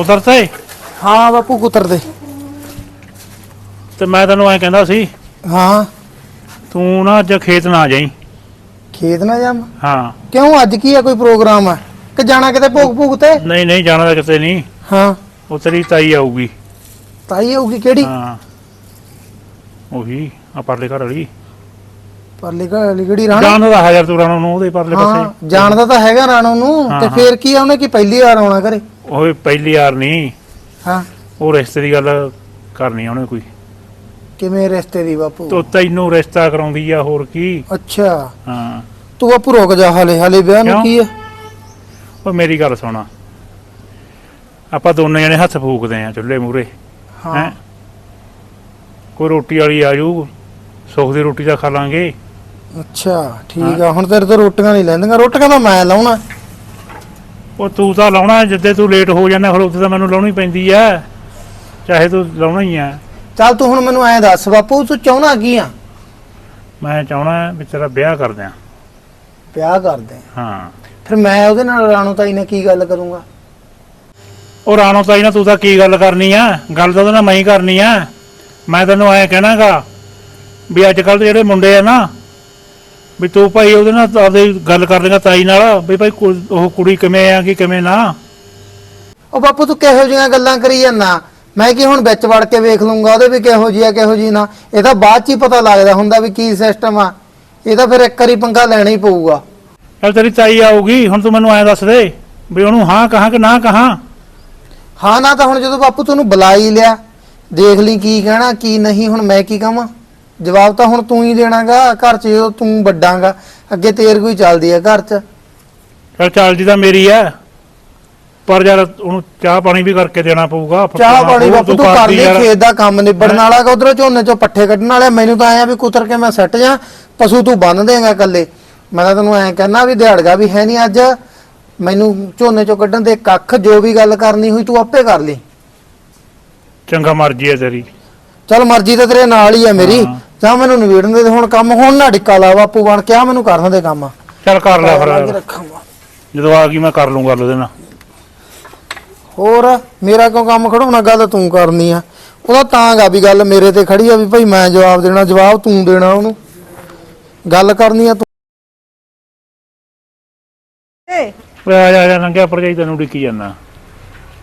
ਕੁਦਰਤੇ ਹਾਂ? ਬਾਪੂ ਕੁੱਤਰ ਦੇ ਤੇ ਮੈਂ ਤੈਨੂੰ ਐ ਕਹਿੰਦਾ ਸੀ ਹਾਂ। ਤੂੰ ਨਾ ਅੱਜ ਖੇਤ ਨਾ ਜਾਈ। ਖੇਤ ਨਾ ਜਾਮ ਹਾਂ। ਕਿਉਂ? ਅੱਜ ਕੀ ਆ ਕੋਈ ਪ੍ਰੋਗਰਾਮ ਆ? ਕਿ ਜਾਣਾ ਕਿਤੇ ਭੋਗ ਭੂਗ ਤੇ? ਨਹੀਂ ਨਹੀਂ ਜਾਣਾ ਤਾਂ ਕਿਤੇ ਨਹੀਂ। ਹਾਂ। ਉਹ ਤੇਰੀ ਤਾਈ ਆਊਗੀ। ਤਾਈ ਹੋਊਗੀ ਕਿਹੜੀ? ਹਾਂ। ਉਹੀ ਆ ਪਰਲੇ ਘਰ ਵਾਲੀ। ਪਰਲੀ ਘੜੀ ਕਿਹੜੀ ਰਾਣਾ? ਜਾਣਦਾ ਤਾਂ ਹਜ਼ਾਰ ਤੂੰ ਰਾਣੋ ਨੂੰ ਉਹਦੇ ਪਰਲੇ ਹਾਂ ਪਾਸੇ। ਜਾਣਦਾ ਤਾਂ ਹੈਗਾ ਰਾਣੋ ਨੂੰ। ਹਾਂ, ਤੇ ਹਾਂ। ਫੇਰ ਕੀ ਆ ਉਹਨੇ ਕੀ ਪਹਿਲੀ ਵਾਰ ਆਉਣਾ ਘਰੇ? ਉਹ ਪਹਿਲੀ ਯਾਰ ਨਹੀਂ। ਹਾਂ। ਉਹ ਰਿਸ਼ਤੇ ਦੀ ਗੱਲ ਕਰਨੀ ਆ ਉਹਨੇ ਕੋਈ। ਕਿਵੇਂ ਰਿਸ਼ਤੇ ਦੀ ਬਾਪੂ? ਤੋ ਤੈਨੂੰ ਰਿਸ਼ਤਾ ਕਰਾਉਂਦੀ ਆ ਹੋਰ ਕੀ? ਅੱਛਾ। ਹਾਂ। ਤੂੰ ਬਾਪੂ ਰੁਕ ਜਾ ਹਲੇ ਹਲੇ ਵਿਆਹ ਨੂੰ ਕਿਉਂ? ਕੀ ਆ? ਉਹ ਮੇਰੀ ਗੱਲ ਸੁਣਾ। ਆਪਾਂ ਦੋਨੇ ਜਣੇ ਹੱਥ ਫੂਕਦੇ ਆ ਚੁੱਲ੍ਹੇ ਮੂਰੇ ਹਾਂ। ਹੈਂ? ਕੋਈ ਰੋਟੀ ਵਾਲੀ ਆ ਜੂ ਸੁੱਖ ਦੀ ਰੋਟੀ ਤਾਂ ਖਾ ਲਾਂਗੇ। ਅੱਛਾ ਠੀਕ ਆ। ਹੁਣ ਤੇਰੇ ਤੋਂ ਰੋਟੀਆਂ ਨਹੀਂ ਲੈਂਦੀਆਂ। ਰੋਟੀਆਂ ਤਾਂ ਮੈਂ ਲਾਉਣਾ। ਉਹ ਤੂੰ ਤਾਂ ਲਾਉਣਾ ਜਿੱਦੇ ਤੂੰ ਲੇਟ ਹੋ ਜਾਂਦਾ ਫਿਰ ਉੱਥੇ ਤਾਂ ਮੈਨੂੰ ਲਾਉਣੀ ਪੈਂਦੀ ਆ ਚਾਹੇ ਤੂੰ ਲਾਉਣਾ ਹੀ ਆ ਚੱਲ ਤੂੰ ਹੁਣ ਮੈਨੂੰ ਐਂ ਦੱਸ ਬਾਪੂ ਤੂੰ ਚਾਹੁੰਦਾ ਕੀ ਆ? ਮੈਂ ਚਾਹਣਾ ਵੀ ਤੇਰਾ ਵਿਆਹ ਕਰ ਦਿਆਂ। ਵਿਆਹ ਕਰਦੇ ਆ। ਹਾਂ। ਫਿਰ ਮੈਂ ਉਹਦੇ ਨਾਲ ਰਾਣੋ ਤਾਈ ਨਾਲ ਕੀ ਗੱਲ ਕਰੂੰਗਾ? ਉਹ ਰਾਣੋ ਤਾਈ ਨਾਲ ਤੂੰ ਤਾਂ ਕੀ ਗੱਲ ਕਰਨੀ ਆ? ਗੱਲ ਤਾਂ ਉਹਦੇ ਨਾਲ ਮੈਂ ਹੀ ਕਰਨੀ ਆ। ਮੈਂ ਤੈਨੂੰ ਐਂ ਕਹਿਣਾਗਾ ਵੀ ਅੱਜ ਕੱਲ ਦੇ ਜਿਹੜੇ ਮੁੰਡੇ ਆ ਨਾ ਵੀ ਤੂੰ ਭਾਈ ਉਹਦੇ ਨਾਲ ਆਪਦੀ ਗੱਲ ਕਰ ਲੇਗਾ ਤਾਈ ਨਾਲ ਵੀ ਭਾਈ ਕੁ- ਉਹ ਕੁੜੀ ਕਿਵੇਂ ਆ ਕਿ ਕਿਵੇਂ ਨਾ। ਉਹ ਬਾਪੂ ਤੂੰ ਕਿਹੋ ਜਿਹੀਆਂ ਗੱਲਾਂ ਕਰੀ ਜਾਂਦਾ? ਮੈਂ ਕੀ ਹੁਣ ਵਿੱਚ ਵੜ ਕੇ ਵੇਖ ਲੂੰਗਾ ਉਹਦੇ ਵੀ ਕਿਹੋ ਜਿਹੀ ਆ ਕਿਹੋ ਜਿਹੀ ਨਾ। ਇਹ ਤਾਂ ਬਾਅਦ ਚ ਹੀ ਪਤਾ ਲੱਗਦਾ ਹੁੰਦਾ ਵੀ ਕੀ ਸਿਸਟਮ ਆ। ਇਹ ਤਾਂ ਫਿਰ ਇੱਕ ਵਾਰੀ ਪੰਗਾ ਲੈਣਾ ਹੀ ਪਊਗਾ। ਚੱਲ ਤੇਰੀ ਤਾਈ ਆਊਗੀ ਹੁਣ ਤੂੰ ਮੈਨੂੰ ਐਂ ਦੱਸ ਦੇ ਵੀ ਉਹਨੂੰ ਹਾਂ ਕਹਾਂ ਕਿ ਨਾ ਕਹਾਂ। ਹਾਂ ਨਾ ਤਾਂ ਹੁਣ ਜਦੋਂ ਬਾਪੂ ਤੈਨੂੰ ਬੁਲਾ ਹੀ ਲਿਆ ਦੇਖ ਲਈ ਕੀ ਕਹਿਣਾ ਕੀ ਨਹੀਂ ਹੁਣ ਮੈਂ ਕੀ ਕਹਾਂ? ਜਵਾਬ ਤਾਂ ਹੁਣ ਤੂੰ ਹੀ ਦੇਣਾਗਾ ਘਰ 'ਚ ਜਦੋਂ ਤੂੰ ਵੱਡਾਂਗਾ ਅੱਗੇ ਤੇਰ ਕੋਈ ਚੱਲਦੀ ਆ ਘਰ 'ਚ। ਚੱਲ ਚਾਲਦੀ ਤਾਂ ਮੇਰੀ ਆ ਪਰ ਯਾਰ ਉਹਨੂੰ ਚਾਹ ਪਾਣੀ ਵੀ ਕਰਕੇ ਦੇਣਾ ਪਊਗਾ ਚਾਹ ਪਾਣੀ ਬਾਪੂ ਤੂੰ ਕਰ ਲਈ। ਖੇਤ ਦਾ ਕੰਮ ਨਿਬੜਨ ਵਾਲਾ ਗਾ ਉਧਰੋਂ ਝੋਨੇ 'ਚੋਂ ਪੱਠੇ ਕੱਢਣ ਵਾਲੇ ਮੈਨੂੰ ਤਾਂ ਆਇਆ ਵੀ ਕੁਤਰ ਕੇ ਮੈਂ ਸੱਟ ਜਾ ਪਸ਼ੂ ਤੂੰ ਬੰਨ ਦੇਂਗਾ ਇਕੱਲੇ। ਮੈਂ ਤਾਂ ਤੈਨੂੰ ਐਂ ਕਹਿਣਾ ਵੀ ਦਿਹਾੜਗਾ ਵੀ ਹੈ ਨਹੀਂ ਅੱਜ ਮੈਨੂੰ ਝੋਨੇ 'ਚੋਂ ਕੱਢਣ ਦੇ ਕੱਖ ਜੋ ਵੀ ਗੱਲ ਕਰਨੀ ਹੋਈ ਤੂੰ ਆਪੇ ਕਰ ਲਈ। ਚੰਗਾ ਮਰਜ਼ੀ ਹੈ ਤੇਰੀ। ਚੱਲ ਮਰਜ਼ੀ ਤਾਂ ਤੇਰੇ ਨਾਲ ਹੀ ਆ ਮੇਰੀ। ਜਾਂ ਮੈਨੂੰ ਨਿਬੇੜਨ ਦੇ ਤੇ ਹੁਣ ਕੰਮ ਹੁਣ ਨਾ ਡਿੱਕਾ ਲਾ ਬਾਪੂ ਬਣ ਕੇ ਆ ਮੈਨੂੰ ਕਰਨ ਦੇ ਕੰਮ। ਚੱਲ ਕਰ ਲੈ ਫਿਰ। ਰੱਖਾਂਗਾ। ਜਦੋਂ ਆ ਗਈ ਮੈਂ ਕਰ ਲੂੰਗਾ ਉਹਦੇ ਨਾਲ। ਹੋਰ ਮੇਰਾ ਕਿਉਂ ਕੰਮ ਖੜਾਉਣਾ? ਗੱਲ ਤੂੰ ਕਰਨੀ ਆ। ਉਹਦਾ ਤਾਂ ਗਾ ਵੀ ਗੱਲ ਮੇਰੇ ਤੇ ਖੜੀ ਆ ਵੀ ਭਾਈ ਮੈਂ ਜਵਾਬ ਦੇਣਾ ਜਵਾਬ ਤੂੰ ਦੇਣਾ ਉਹਨੂੰ। ਗੱਲ ਕਰਨੀ ਆ ਤੂੰ। ਏ ਓਏ ਆ ਜਾ ਆ ਜਾ ਲੰਘਿਆ ਭਰਜਾਈ ਤੈਨੂੰ ਡਿੱਕੀ ਜਾਂਦਾ।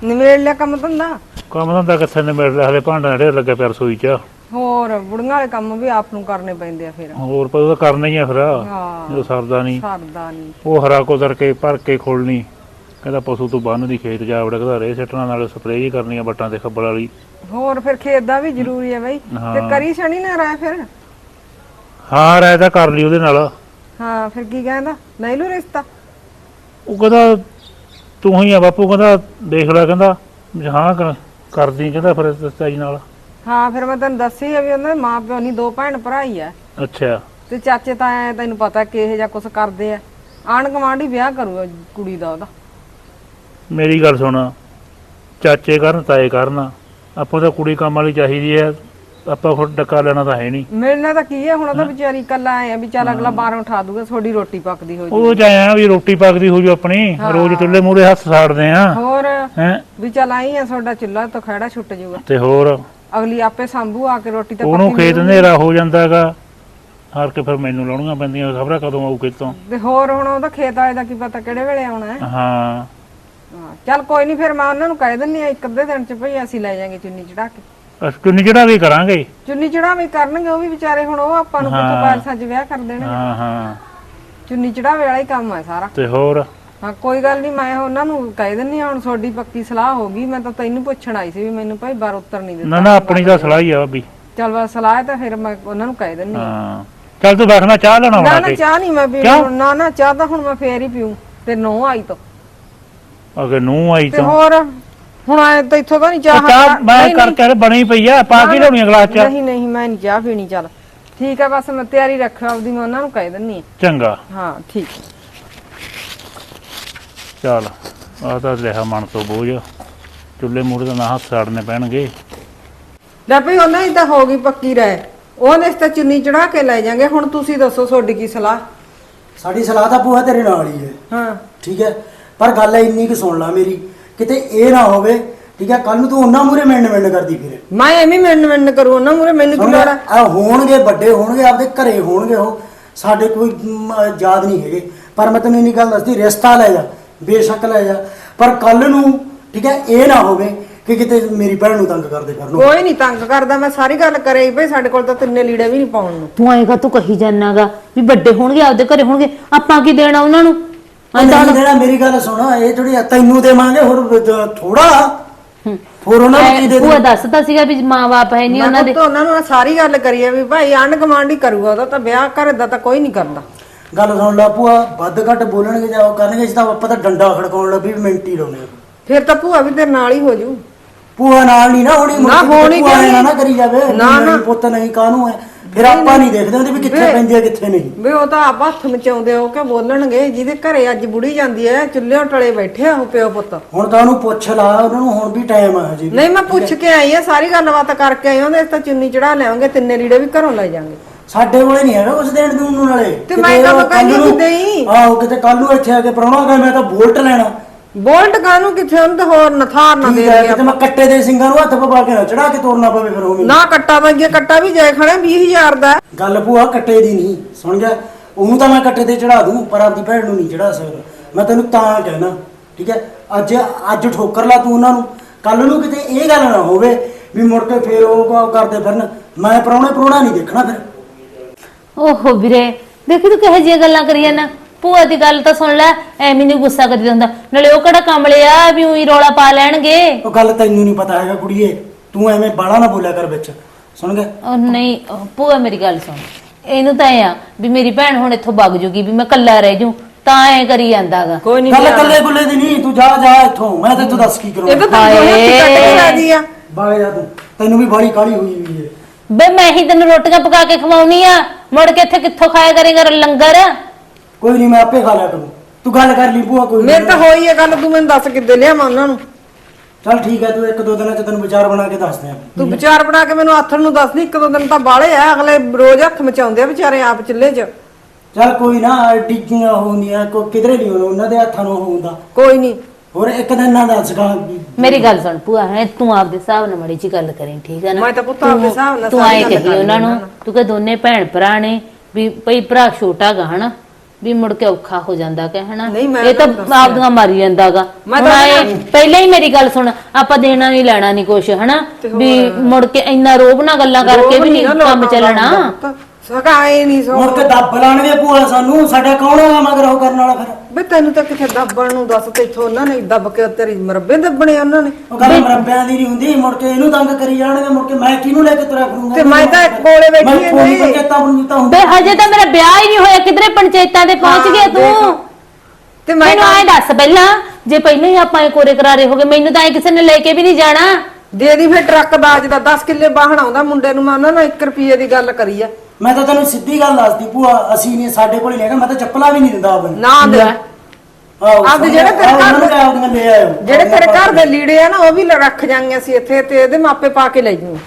ਨਿਮੇੜ ਲਿਆ ਕੰਮ ਧੰਦਾ? ਕੰਮ ਧੰਦਾ ਕਿੱਥੇ ਨੇ ਮੇਰੇ ਹਲੇ ਭਾਂਡਾ ਢੇਰ ਲੱਗਾ ਪਿਆ ਰਸੋਈ 'ਚ। ਹੋਰ ਬੁੜੀਆਂ ਵਾਲੇ ਕੰਮ ਵੀ ਆਪ ਨੂੰ ਕਰਨੇ ਪੈਂਦੇ ਆ ਫਿਰ। ਹੋਰ ਪਰ ਉਹ ਤਾਂ ਕਰਨਾ ਹੀ ਆ ਫਿਰ। ਹਾਂ। ਜਦੋਂ ਸਰਦਾ ਨਹੀਂ। ਸਰਦਾ ਨਹੀਂ। ਉਹ ਹਰਾ ਕੁਦਰ ਕੇ ਭਰ ਕੇ ਖੋਲਣੀ ਕਹਿੰਦਾ ਪਸ਼ੂ ਤੂੰ ਬੰਨ ਦੀ ਖੇਤ ਜਾ ਵੜ ਘਰੇ ਸਿੱਟਣਾ ਨਾਲ ਸਪਰੇਅ ਹੀ ਕਰਨੀ ਆ ਬੱਟਾਂ ਤੇ ਖੱਬਲ ਵਾਲੀ। ਹੋਰ ਫਿਰ ਖੇਤ ਦਾ ਵੀ ਜ਼ਰੂਰੀ ਹੈ ਬਈ। ਹਾਂ। ਤੇ ਕਰੀ ਸ਼ਨੀ ਨਾ ਰਾਇ ਫਿਰ? ਹਾਂ ਰਾਇ ਤਾਂ ਕਰ ਲਈ ਉਹਦੇ ਨਾਲ। ਹਾਂ ਫਿਰ ਕੀ ਕਹਿੰਦਾ? ਲੈ ਲੂ ਰਿਸ਼ਤਾ? ਉਹ ਕਹਿੰਦਾ ਤੂੰ ਹੀ ਆ ਬਾਪੂ ਕਹਿੰਦਾ ਦੇਖ ਲੈ ਕਹਿੰਦਾ ਵੀ ਹਾਂ ਕਰ- ਕਰਦੀ ਕਹਿੰਦਾ ਫਿਰ ਤਾਈ ਨਾਲ। ਹਾਂ ਫਿਰ ਮੈਂ ਤੈਨੂੰ ਦੱਸੀ ਆ ਵੀ ਉਹਨਾਂ ਦੇ ਮਾਂ ਪਿਓ ਨਹੀਂ ਦੋ ਭੈਣ ਭਰਾ ਹੀ ਆ। ਅੱਛਾ। ਤੇ ਚਾਚੇ ਤਾਂ ਐ ਤੈਨੂੰ ਪਤਾ ਕਿ ਇਹ ਜਾਂ ਕੁਝ ਕਰਦੇ ਆ। ਆਣ ਗਵਾਂਢੀ ਵਿਆਹ ਕਰੂਗਾ ਕੁੜੀ ਦਾ ਉਹਦਾ। ਮੇਰੀ ਗੱਲ ਸੁਣ। ਚਾਚੇ ਕਰਨ ਤਾਏ ਕਰਨ। ਆਪਾਂ ਤਾਂ ਕੁੜੀ ਕੰਮ ਵਾਲੀ ਚਾਹੀਦੀ ਹੈ ਆਪਾਂ ਖੁਦ ਡੱਕਾ ਲੈਣਾ ਤਾਂ ਹੈ ਨਹੀਂ ਮਿਲਣਾ ਤਾਂ ਕੀ ਹੈ ਹੁਣ ਉਹਦਾ ਵਿਚਾਰੀ ਕੱਲਾ ਆਏ ਆ ਵੀ ਚੱਲ ਅਗਲਾ ਬਾਹਰੋਂ ਉਠਾ ਦੂਗਾ ਤੁਹਾਡੀ ਰੋਟੀ ਪੱਕਦੀ ਹੋ ਉਹ ਜਾਇਆ ਵੀ ਰੋਟੀ ਪੱਕਦੀ ਹੋ ਜੂ ਆਪਣੀ। ਰੋਜ਼ ਚੁੱਲ੍ਹੇ ਮੂਰੇ ਹੱਥ ਸਾੜਦੇ ਆ। ਹੋਰ ਵੀ ਚੱਲ ਆਈ ਆ ਤੁਹਾਡਾ ਚੁੱਲ੍ਹਾ ਤੋਂ ਖੜਾ ਛੁੱਟ ਜਾਊਗਾ ਤੇ ਹੋਰ? ਅਗਲੀ ਆਪੇ ਸੰਭੂ ਆ ਕੇ ਰੋਟੀ ਤਾਂ ਉਹਨੂੰ ਪੱਕੀ ਖੇਤ ਹਨੇਰਾ ਹੋ ਜਾਂਦਾਗਾ ਹਾਰ ਕੇ ਫਿਰ ਮੈਨੂੰ ਲਾਉਣੀਆਂ ਪੈਂਦੀਆਂ ਖਬਰਾਂ ਕਦੋਂ ਆਊ ਖੇਤੋਂ ਤੇ ਹੋਰ ਹੁਣ ਉਹਦਾ ਖੇਤ ਵਾਲੇ ਦਾ ਕੀ ਪਤਾ ਕਿਹੜੇ ਵੇਲੇ ਆਉਣਾ ਹੈ। ਹਾਂ। ਹਾਂ, ਚੱਲ ਕੋਈ ਨਹੀਂ ਫਿਰ ਮੈਂ ਉਹਨਾਂ ਨੂੰ ਕਹਿ ਦਿੰਨੀ ਆ ਇੱਕ ਅੱਧੇ ਦਿਨ ਚ ਭਈ ਅਸੀਂ ਲੈ ਜਾਾਂਗੇ ਚੁੰਨੀ ਚੜਾ ਕੇ। ਅਸੀਂ ਕਿੰਨੀ ਜਿਹੜਾ ਵੀ ਕਰਾਂਗੇ। ਚੁੰਨੀ ਚੜਾਵੇ ਕਰਨਗੇ ਉਹ ਵੀ ਵਿਚਾਰੇ ਹੁਣ ਉਹ ਆਪਾਂ ਨੂੰ ਕਿੱਥੋਂ ਬਾਰਸਾਂ 'ਚ ਵਿਆਹ ਕਰ ਦੇਣਗੇ। ਹਾਂ ਹਾਂ। ਚੁੰਨੀ ਚੜਾਵੇ ਵਾਲਾ ਹੀ ਕੰਮ ਹੈ ਸਾਰਾ। ਤੇ ਹੋਰ? ਹਾਂ ਕੋਈ ਗੱਲ ਨਹੀਂ ਮੈਂ ਉਹਨਾਂ ਨੂੰ ਕਹਿ ਦਿੰਨੀ ਆ ਹੁਣ ਤੁਹਾਡੀ ਪੱਕੀ ਸਲਾਹ ਹੋ ਗਈ ਮੈਂ ਤਾਂ ਤੈਨੂੰ ਪੁੱਛਣ ਆਈ ਸੀ ਵੀ ਮੈਨੂੰ ਭਾਈ ਬਾਰ ਉੱਤਰ ਨਹੀਂ ਦਿੱਤਾ। ਨਾ ਨਾ ਆਪਣੀ ਤਾਂ ਸਲਾਹ ਹੀ ਆ ਵੀ ਚੱਲ ਬਸ ਸਲਾਹ ਹੈ ਤਾਂ ਫਿਰ ਮੈਂ ਉਹਨਾਂ ਨੂੰ ਕਹਿ ਦਿੰਨੀ ਹਾਂ। ਚੱਲ ਤੂੰ ਬੈਠਣਾ ਚਾਹ ਲੈਣਾ ਨਾ ਨਾ ਚਾਹ ਨਹੀਂ ਮੈਂ ਪੀਣੀ। ਹੁਣ। ਨਾ ਨਾ ਚਾਹ ਤਾਂ ਹੁਣ ਮੈਂ ਫੇਰ ਹੀ ਪੀਉ ਤੇ ਨੋ ਆਈ ਤੋਂ। ਅਗੇ ਨੂੰ ਆਈ ਤੇ ਤਾਂ। ਹੋਰ ਹੁਣ ਆਏ ਤਾਂ ਇੱਥੋਂ ਤਾਂ ਨਹੀਂ ਚਾਹ ਚਾਹ ਮੈਂ ਨਹੀਂ, ਨਹੀਂ, ਕਰਕੇ ਬਣੀ ਪਈ ਆ ਪਾ ਕੇ ਲਿਆਉਣੀ ਆ ਗਲਾਸ ਚ। ਨਹੀਂ ਨਹੀਂ ਮੈਂ ਨਹੀਂ ਚਾਹ ਪੀਣੀ ਚੱਲ। ਠੀਕ ਆ ਬਸ ਮੈਂ ਤਿਆਰੀ ਰੱਖਾਂ ਆਪਦੀ ਮੈਂ ਉਹਨਾਂ ਨੂੰ ਕਹਿ ਦਿੰਨੀ ਚੰਗਾ। ਆ ਹਾਂ ਠੀਕ। ਹੈ। ਚੱਲ ਆ ਤਾਂ ਲਿਆ ਮਨ ਤੋਂ ਬੋਝ ਚੁੱਲ੍ਹੇ ਮੂਰੇ ਤਾਂ ਨਾ ਹੱਥ ਸਾੜਨੇ ਪੈਣਗੇ। ਲੈ ਭਈ ਉਹਨਾਂ ਦੀ ਤਾਂ ਹੋ ਗਈ ਪੱਕੀ ਰਹਿ ਉਹਨੇ ਇਸ ਤਾਂ ਚੁੰਨੀ ਚੜਾ ਕੇ ਲੈ ਜਾਾਂਗੇ। ਹੁਣ ਤੁਸੀਂ ਦੱਸੋ ਤੁਹਾਡੀ ਕੀ ਸਲਾਹ? ਸਾਡੀ ਸਲਾਹ ਤਾਂ ਪੂਹਾ ਤੇਰੇ ਨਾਲ ਹੀ ਹੈ। ਹਾਂ। ਠੀਕ ਹੈ? ਪਰ ਗੱਲ ਇੰਨੀ ਕਿ ਸੁਣ ਲੈ ਮੇਰੀ। ਕਿਤੇ ਇਹ ਨਾ ਹੋਵੇ ਠੀਕ ਹੈ? ਕੱਲ ਨੂੰ ਤੂੰ ਉਹਨਾਂ ਮੂਰੇ ਮਿਲਣ ਮਿਲਣ ਕਰਦੀ ਫਿਰ। ਮੈਂ ਐਵੇਂ ਮਿੰਨ ਮਿੰਨ ਕਰੂ ਉਹਨਾਂ ਮੂਰੇ ਮੈਨੂੰ ਕੀ ਲੋੜ ਆ ਹੋਣਗੇ ਵੱਡੇ ਹੋਣਗੇ ਆਪਦੇ ਘਰੇ ਹੋਣਗੇ ਉਹ। ਸਾਡੇ ਕੋਈ ਮ, ਯਾਦ ਨਹੀਂ ਹੈਗੇ। ਪਰ ਮੈਂ ਤੈਨੂੰ ਇੰਨੀ ਗੱਲ ਦੱਸਦੀ ਰਿਸ਼ਤਾ ਲੈ ਜਾ। ਬੇਸ਼ੱਕ ਲੈ ਜਾ। ਪਰ ਕੱਲ ਨੂੰ ਠੀਕ ਹੈ ਇਹ ਨਾ ਹੋਵੇ ਕਿ ਕਿਤੇ ਮੇਰੀ ਭੈਣ ਨੂੰ ਤੰਗ ਕਰਦੇ ਕਰਨ ਨੂੰ। ਕੋਈ ਨਹੀਂ ਤੰਗ ਕਰਦਾ ਮੈਂ ਸਾਰੀ ਗੱਲ ਕਰੇ ਭਈ ਸਾਡੇ ਕੋਲ ਤਾਂ ਤਿੰਨੇ ਲੀੜੇ ਵੀ ਨਹੀਂ ਪਾਉਣ ਨੂੰ। ਤੂੰ ਆਏਗਾ ਤੂੰ ਕਹੀ ਜਾਨਾਗਾ ਵੀ ਵੱਡੇ ਹੋਣਗੇ ਆਪਦੇ ਘਰੇ ਹੋਣਗੇ ਆਪਾਂ ਕੀ ਦੇਣਾ ਉਹਨਾਂ ਨੂੰ? ਨਹੀਂ ਦੇਣਾ ਮੇਰੀ ਗੱਲ ਸੁਣ ਇਹ ਥੋੜੀ ਤੈਨੂੰ ਦੇਵਾਂਗੇ ਹੋਰ ਥੋੜਾ ਹੋਰ ਉਹਨਾਂ ਨੂੰ ਕੀ ਦੇ ਉਹ ਦੱਸਦਾ ਸੀਗਾ ਵੀ ਮਾਂ-ਬਾਪ ਹੈ ਨਹੀਂ ਮੈਂ ਉਹਨਾਂ ਦੇ। ਉਹਨਾਂ ਨੂੰ ਸਾਰੀ ਗੱਲ ਕਰੀਏ ਵੀ ਭਾਈ ਹੀ ਕਰੂਗਾ ਉਹਦਾ ਤਾਂ ਵਿਆਹ ਘਰ ਦਾ ਤਾਂ ਕੋਈ ਨਹੀਂ ਕਰਦਾ। ਗੱਲ ਸੁਣ ਲਾ ਭੂਆ ਵੱਧ ਘੱਟ ਬੋਲਣਗੇ ਜਾਂ ਉਹ ਕਰਨਗੇ ਇਸ ਤਾਂ ਆਪਾਂ ਤਾਂ ਡੰਡਾ ਖੜਕਾਉਣ ਲੱਗੀ ਵੀ ਮਿੰਟ ਹੀ ਲਾਉਣੇ ਆ। ਫਿਰ ਤਾਂ ਭੂਆ ਵੀ ਤੇਰੇ ਨਾਲ ਹੀ ਹੋ ਜੂ ਭੂਆ ਨਾਲ ਨਹੀਂ ਨਾ ਹੋਣੀ ਮੁੜ ਨਾ ਕੇ ਹੋਣੀ ਭੂਆ ਨਾ? ਕਰੀ ਜਾਵੇ ਵੀ ਨਾ, ਨਾ। ਪੁੱਤ ਨਹੀਂ ਕਾਹਨੂੰ ਹੈ ਫਿਰ ਆਪਾਂ ਨਹੀਂ ਦੇਖਦੇ ਹੁੰਦੇ ਵੀ ਕਿੱਥੇ ਵੇ। ਪੈਂਦੀ ਹੈ ਕਿੱਥੇ ਨਹੀਂ ਵੀ ਉਹ ਤਾਂ ਆਪ ਹੱਥ ਮਚਾਉਂਦੇ ਹੋ ਕਿ ਬੋਲਣਗੇ ਜਿਹਦੇ ਘਰੇ ਅੱਜ ਬੁੜੀ ਜਾਂਦੀ ਐ ਚੁੱਲ੍ਹੇ ਟਲੇ ਬੈਠੇ ਆ ਉਹ ਪਿਓ ਪੁੱਤ ਹੁਣ ਤਾਂ ਉਹਨੂੰ ਪੁੱਛ ਲਾ ਉਹਨਾਂ ਨੂੰ ਹੁਣ ਵੀ ਟਾਈਮ ਆ ਹਜੇ ਵੀ। ਨਹੀਂ ਮੈਂ ਪੁੱਛ ਕੇ ਆਈ ਆ ਸਾਰੀ ਗੱਲਬਾਤ ਕਰਕੇ ਆਈ ਉਹਦੇ ਤਾਂ ਚੁੰਨੀ ਚੜਾ ਲਿਆਵਾਂਗੇ ਤਿੰਨੇ ਲੀੜੇ ਵੀ ਘਰੋਂ ਲੈ ਜਾਾਂਗੇ ਸਾਡੇ ਕੋਲੇ ਨਹੀਂ ਹੈਗਾ ਕੁਝ ਦੇਣ ਦੂਣ ਨੂੰ ਨਾਲੇ। ਤੇ ਮੈਂ ਕਦੋਂ ਕੱਲ੍ਹ ਕਹਿੰਦੀ ਨੂੰ- ਦੇਈਂ? ਆਹੋ ਕਿਤੇ ਕੱਲ ਨੂੰ ਇੱਥੇ ਆ ਕੇ ਪਰੌਣਾ ਕਹੇ ਮੈਂ ਤਾਂ ਬੋਲਟ ਲੈਣਾ। ਬੋਲਟ ਕਾਨੂੰ ਕਿੱਥੇ ਤਾਂ ਹੋਰ ਨਥਾਰ ਨਾ ਦੇ ਠੀਕ ਹੈ ਕਿਤੇ ਮੈਂ ਕੱਟੇ ਦੇ ਸਿੰਘਾਂ ਨੂੰ ਹੱਥ ਪਵਾ ਕੇ ਨਾ ਚੜਾ ਕੇ ਤੋਰਨਾ ਪਵੇ ਫਿਰ ਉਹ ਮੈਨੂੰ ਨਾ ਕੱਟਾ ਤਾਂ ਅੱਗੇ ਕੱਟਾ ਵੀ ਜਾਏ ਖੜਾ 20000 ਦਾ। ਹੈ। ਗੱਲ ਭੂਆ ਕੱਟੇ ਦੀ ਨਹੀਂ ਸੁਣ ਗਿਆ ਉਹਨੂੰ ਤਾਂ ਮੈਂ ਕੱਟੇ ਤੇ ਚੜਾ ਦੂੰ ਪਰ ਆਪਦੀ ਭੈਣ ਨੂੰ ਨਹੀਂ ਚੜਾ ਸਕਦਾ। ਮੈਂ ਤੈਨੂੰ ਤਾਂ ਕਹਿਣਾ ਠੀਕ ਹੈ? ਅੱਜ ਅੱਜ ਠੋਕਰ ਲਾ ਤੂੰ ਉਹਨਾਂ ਨੂੰ। ਕੱਲ ਨੂੰ ਕਿਤੇ ਇਹ ਗੱਲ ਨਾ ਹੋਵੇ ਵੀ ਮੁੜ ਕੇ ਫੇਰ ਉਹ ਕ- ਕਰਦੇ ਫਿਰਨ। ਮੈਂ ਪਰੌਣੇ ਪਰੌਣਾ ਨਹੀਂ ਦੇਖਣਾ ਫਿਰ। ਓਹੋ ਵੀਰੇ ਦੇਖੀ ਤੂੰ ਕਿਹੋ ਜਿਹੀਆਂ ਗੱਲਾਂ ਕਰੀ ਜਾਂਦਾ ਭੂਆ ਦੀ ਗੱਲ ਤਾਂ ਸੁਣ ਲੈ ਐਵੇਂ ਨਹੀਂ ਗੁੱਸਾ ਕਰੀ ਹੁੰਦਾ ਨਾਲੇ ਉਹ ਕਿਹੜਾ ਕਮਲੇ ਆ ਵੀ ਉਹੀ ਰੌਲਾ ਪਾ ਲੈਣਗੇ? ਉਹ ਗੱਲ ਤੈਨੂੰ ਨਹੀਂ ਪਤਾ ਹੈਗਾ ਕੁੜੀਏ ਤੂੰ ਐਵੇਂ ਬਾਲਾ ਨਾ ਬੋਲਿਆ ਕਰ ਵਿੱਚ। ਸੁਣ ਗਿਆ ਉਹ ਨਹੀਂ ਉਹ ਭੂਆ ਮੇਰੀ ਗੱਲ ਸੁਣ। ਇਹਨੂੰ ਤਾਂ ਐ ਆ ਵੀ ਮੇਰੀ ਭੈਣ ਹੁਣ ਇੱਥੋਂ ਵਗ ਜੂਗੀ ਵੀ ਮੈਂ ਕੱਲਾ ਰਹਿ ਜੂ ਤਾਂ ਐ ਕਰੀ ਜਾਂਦਾਗਾ। ਕੋਈ ਨਹੀਂ ਗੱਲ ਕੱਲੇ ਗੁੱਲੇ ਦੀ ਨਹੀਂ ਤੂੰ ਜਾ ਜਾ ਇੱਥੋਂ। ਮੈਂ ਤੈਨੂੰ ਦੱਸ ਕੀ ਇਹ ਤਾਂ ਹੱਥੀਂ ਕੱਟ ਕੇ ਆ। ਜਾ ਤੂੰ। ਤੈਨੂੰ ਵੀ ਬਾੜੀ ਕਾਲੀ ਹੋਈ ਹੋਈ ਹੈ ਬੇ ਮੈਂ ਹੀ ਤੈਨੂੰ ਰੋਟੀਆਂ ਪਕਾ ਕੇ ਖਵਾਉਣੀ ਆ। ਮੁੜ ਕੇ ਇੱਥੇ ਕਿੱਥੋਂ ਖਾਇਆ ਕਰੇਗਾ ਲੰਗਰ? ਕੋਈ ਨਹੀਂ ਮੈਂ ਆਪੇ ਖਾ ਲਿਆ ਕਰੂੰ। ਤੂੰ ਗੱਲ ਕਰ ਲਈ ਭੂਆ ਕੋਈ ਮੇਰੇ। ਤਾਂ ਹੋਈ ਹੈ ਗੱਲ ਤੂੰ ਮੈਨੂੰ ਦੱਸ ਕਿੱਦੇ ਲਿਆਵਾਂ ਉਹਨਾਂ ਨੂੰ? ਚੱਲ ਠੀਕ ਹੈ ਤੂੰ ਇੱਕ ਦੋ ਦਿਨਾਂ ਚ ਤੈਨੂੰ ਵਿਚਾਰ ਬਣਾ ਕੇ ਦੱਸ ਦਿਆਂ। ਤੂੰ ਵਿਚਾਰ ਬਣਾ ਕੇ ਮੈਨੂੰ ਆਥਣ ਨੂੰ ਦੱਸ ਨਹੀਂ ਇੱਕ ਦੋ ਦਿਨ ਤਾਂ ਬਾਲੇ ਆ ਅਗਲੇ ਰੋਜ਼ ਹੱਥ ਮਚਾਉਂਦੇ ਆ ਵਿਚਾਰੇ ਆਪ ਚੁੱਲ੍ਹੇ 'ਚ। ਚੱਲ ਕੋਈ ਨਾ ਡਿੱਗੀਆਂ ਹੁੰਦੀਆਂ ਕੋ ਕਿਧਰੇ ਨਹੀਂ ਉਹਨਾਂ ਦੇ ਹੱਥਾਂ ਨੂੰ ਹੁੰਦਾ ਕੋਈ ਨਹੀਂ ਹੋਰ ਇੱਕ ਦਿਨ ਨਾ ਦੱਸ ਗਾ ਮੇਰੀ ਗੱਲ ਸੁਣ ਭੂਆ ਹੈ ਤੂੰ ਆਪਦੇ ਹਿਸਾਬ ਨਾਲ ਮੜੀ ਜੀ ਗੱਲ ਕਰੀ ਠੀਕ ਹੈ ਨਾ? ਮੈਂ ਤਾਂ ਪੁੱਤ ਆਪਦੇ ਹਿਸਾਬ ਨਾਲ ਤੂੰ ਸਾਰੀ ਆਏ ਗੱਲ ਕਹੀ ਕਰਨੀ ਉਹਨਾਂ ਨੂੰ। ਤੂੰ ਕਹ ਦੋਨੇ ਭੈਣ ਭਰਾ ਨੇ ਵੀ ਭਈ ਭਰਾ ਛੋਟਾ ਗਾ ਹਨਾ? ਵੀ ਮੁੜ ਕੇ ਔਖਾ ਹੋ ਜਾਂਦਾ ਕਿ ਹਨਾ? ਨਹੀਂ, ਮੈਂ ਇਹ ਤਾਂ ਤੁਹਾਨੂੰ ਦੱਸਿਆ। ਆਪਦੀਆਂ ਮਾਰੀ ਜਾਂਦਾਗਾ ਮੈਂ ਤਾਂ ਪਹਿਲਾਂ ਹੀ ਮੇਰੀ ਗੱਲ ਸੁਣ ਆਪਾਂ ਦੇਣਾ ਨਹੀਂ ਲੈਣਾ ਨਹੀਂ ਕੁਛ ਹਨਾ? ਵੀ ਮੁੜ ਕੇ ਇੰਨਾ ਰੋਬ ਨਾਲ ਗੱਲਾਂ ਕਰਕੇ ਵੀ ਨਹੀਂ ਕੰਮ ਚੱਲਣਾ। ਸਕਾ ਆਏ ਨਹੀਂ ਸੋ ਮੁੜ ਕੇ ਦੱਬ ਲਾਣਗੇ ਭੂਆ ਸਾਨੂੰ ਸਾਡਾ ਕੌਣ ਹੋਗਾ ਮਗਰ ਉਹ ਕਰਨ ਵਾਲਾ ਫਿਰ? ਬੇ ਤੈਨੂੰ ਤਾਂ ਕਿਥੇ ਦੱਬਣ ਨੂੰ ਦੱਸ ਤੇ ਇਥੋਂ ਉਹਨਾਂ ਨੇ ਦੱਬ ਕੇ ਤੇਰੀ ਮਰੱਬੇ ਦੱਬਣੇ ਉਹਨਾਂ ਨੇ। ਉਹ ਗੱਲ ਮਰੱਬਿਆਂ ਦੀ ਨਹੀਂ ਹੁੰਦੀ ਮੁੜ ਕੇ ਇਹਨੂੰ ਤੰਗ ਕਰੀ ਜਾਣਗੇ ਮੁੜ ਕੇ ਮੈਂ ਕਿਹਨੂੰ ਲੈ ਕੇ ਤੁਰਿਆ ਫਿਰੂੰਗਾ? ਤੇ ਮੈਂ ਤਾਂ ਕੋਲੇ ਬੈਠੀ ਮੈਂ ਫੋਨ ਹਾਂ ਕਰਕੇ ਤਾਂ ਤਾਂ ਬੇ ਹਜੇ ਤਾਂ ਮੇਰਾ ਵਿਆਹ ਹੀ ਨਹੀਂ ਹੋਇਆ ਕਿਧਰੇ ਪੰਚਾਇਤਾਂ ਦੇ ਪਹੁੰਚ ਗਿਆ ਤੂੰ? ਤੇ ਮੈਂ ਮੈਨੂੰ ਐ ਦੱਸ ਪਹਿਲਾਂ ਜੇ ਪਹਿਲਾਂ ਹੀ ਆਪਾਂ ਇਹ ਕੋਰੇ ਕਰਾਰੇ ਹੋ ਗਏ ਮੈਨੂੰ ਤਾਂ ਐ ਕਿਸੇ ਨੇ ਲੈ ਕੇ ਵੀ ਨਹੀਂ ਜਾਣਾ। ਦੇ ਦੀ ਫਿਰ ਟਰੱਕ ਦਾਜ ਦਾ 10 ਕਿੱਲੇ ਬਾਹਣ ਆਉਂਦਾ ਮੁੰਡੇ ਨੂੰ ਮੈਂ ਉਹਨਾਂ ਨਾਲ 1 ਰੁਪਏ ਦੀ ਗੱਲ ਕਰੀ ਆ। ਮੈਂ ਤਾਂ ਤੈਨੂੰ ਸਿੱਧੀ ਗੱਲ ਦੱਸਦੀ ਭੂਆ ਅਸੀਂ ਨਹੀਂ ਸਾਡੇ ਕੋਲ ਹੀ ਹੈਗਾ ਮੈਂ ਤਾਂ ਚੱਪਲਾਂ ਵੀ ਨਹੀਂ ਦਿੰਦਾ ਆਪਣੀ। ਨਾ ਦੇ ਆਹੋ, ਆਪਦੇ ਜਿਹੜੇ ਤੇਰੇ ਘਰ ਨੂੰ ਆਪਦੀਆਂ ਲੈ ਆਇਓ ਜਿਹੜੇ ਤੇਰੇ ਘਰ ਦੇ ਲੀੜੇ ਆ ਨਾ ਉਹ ਵੀ ਲ- ਰੱਖ ਜਾਂਗੇ ਅਸੀਂ ਇੱਥੇ ਤੇ ਇਹਦੇ ਮਾਪੇ ਪਾ ਕੇ ਲੈ ਜੂ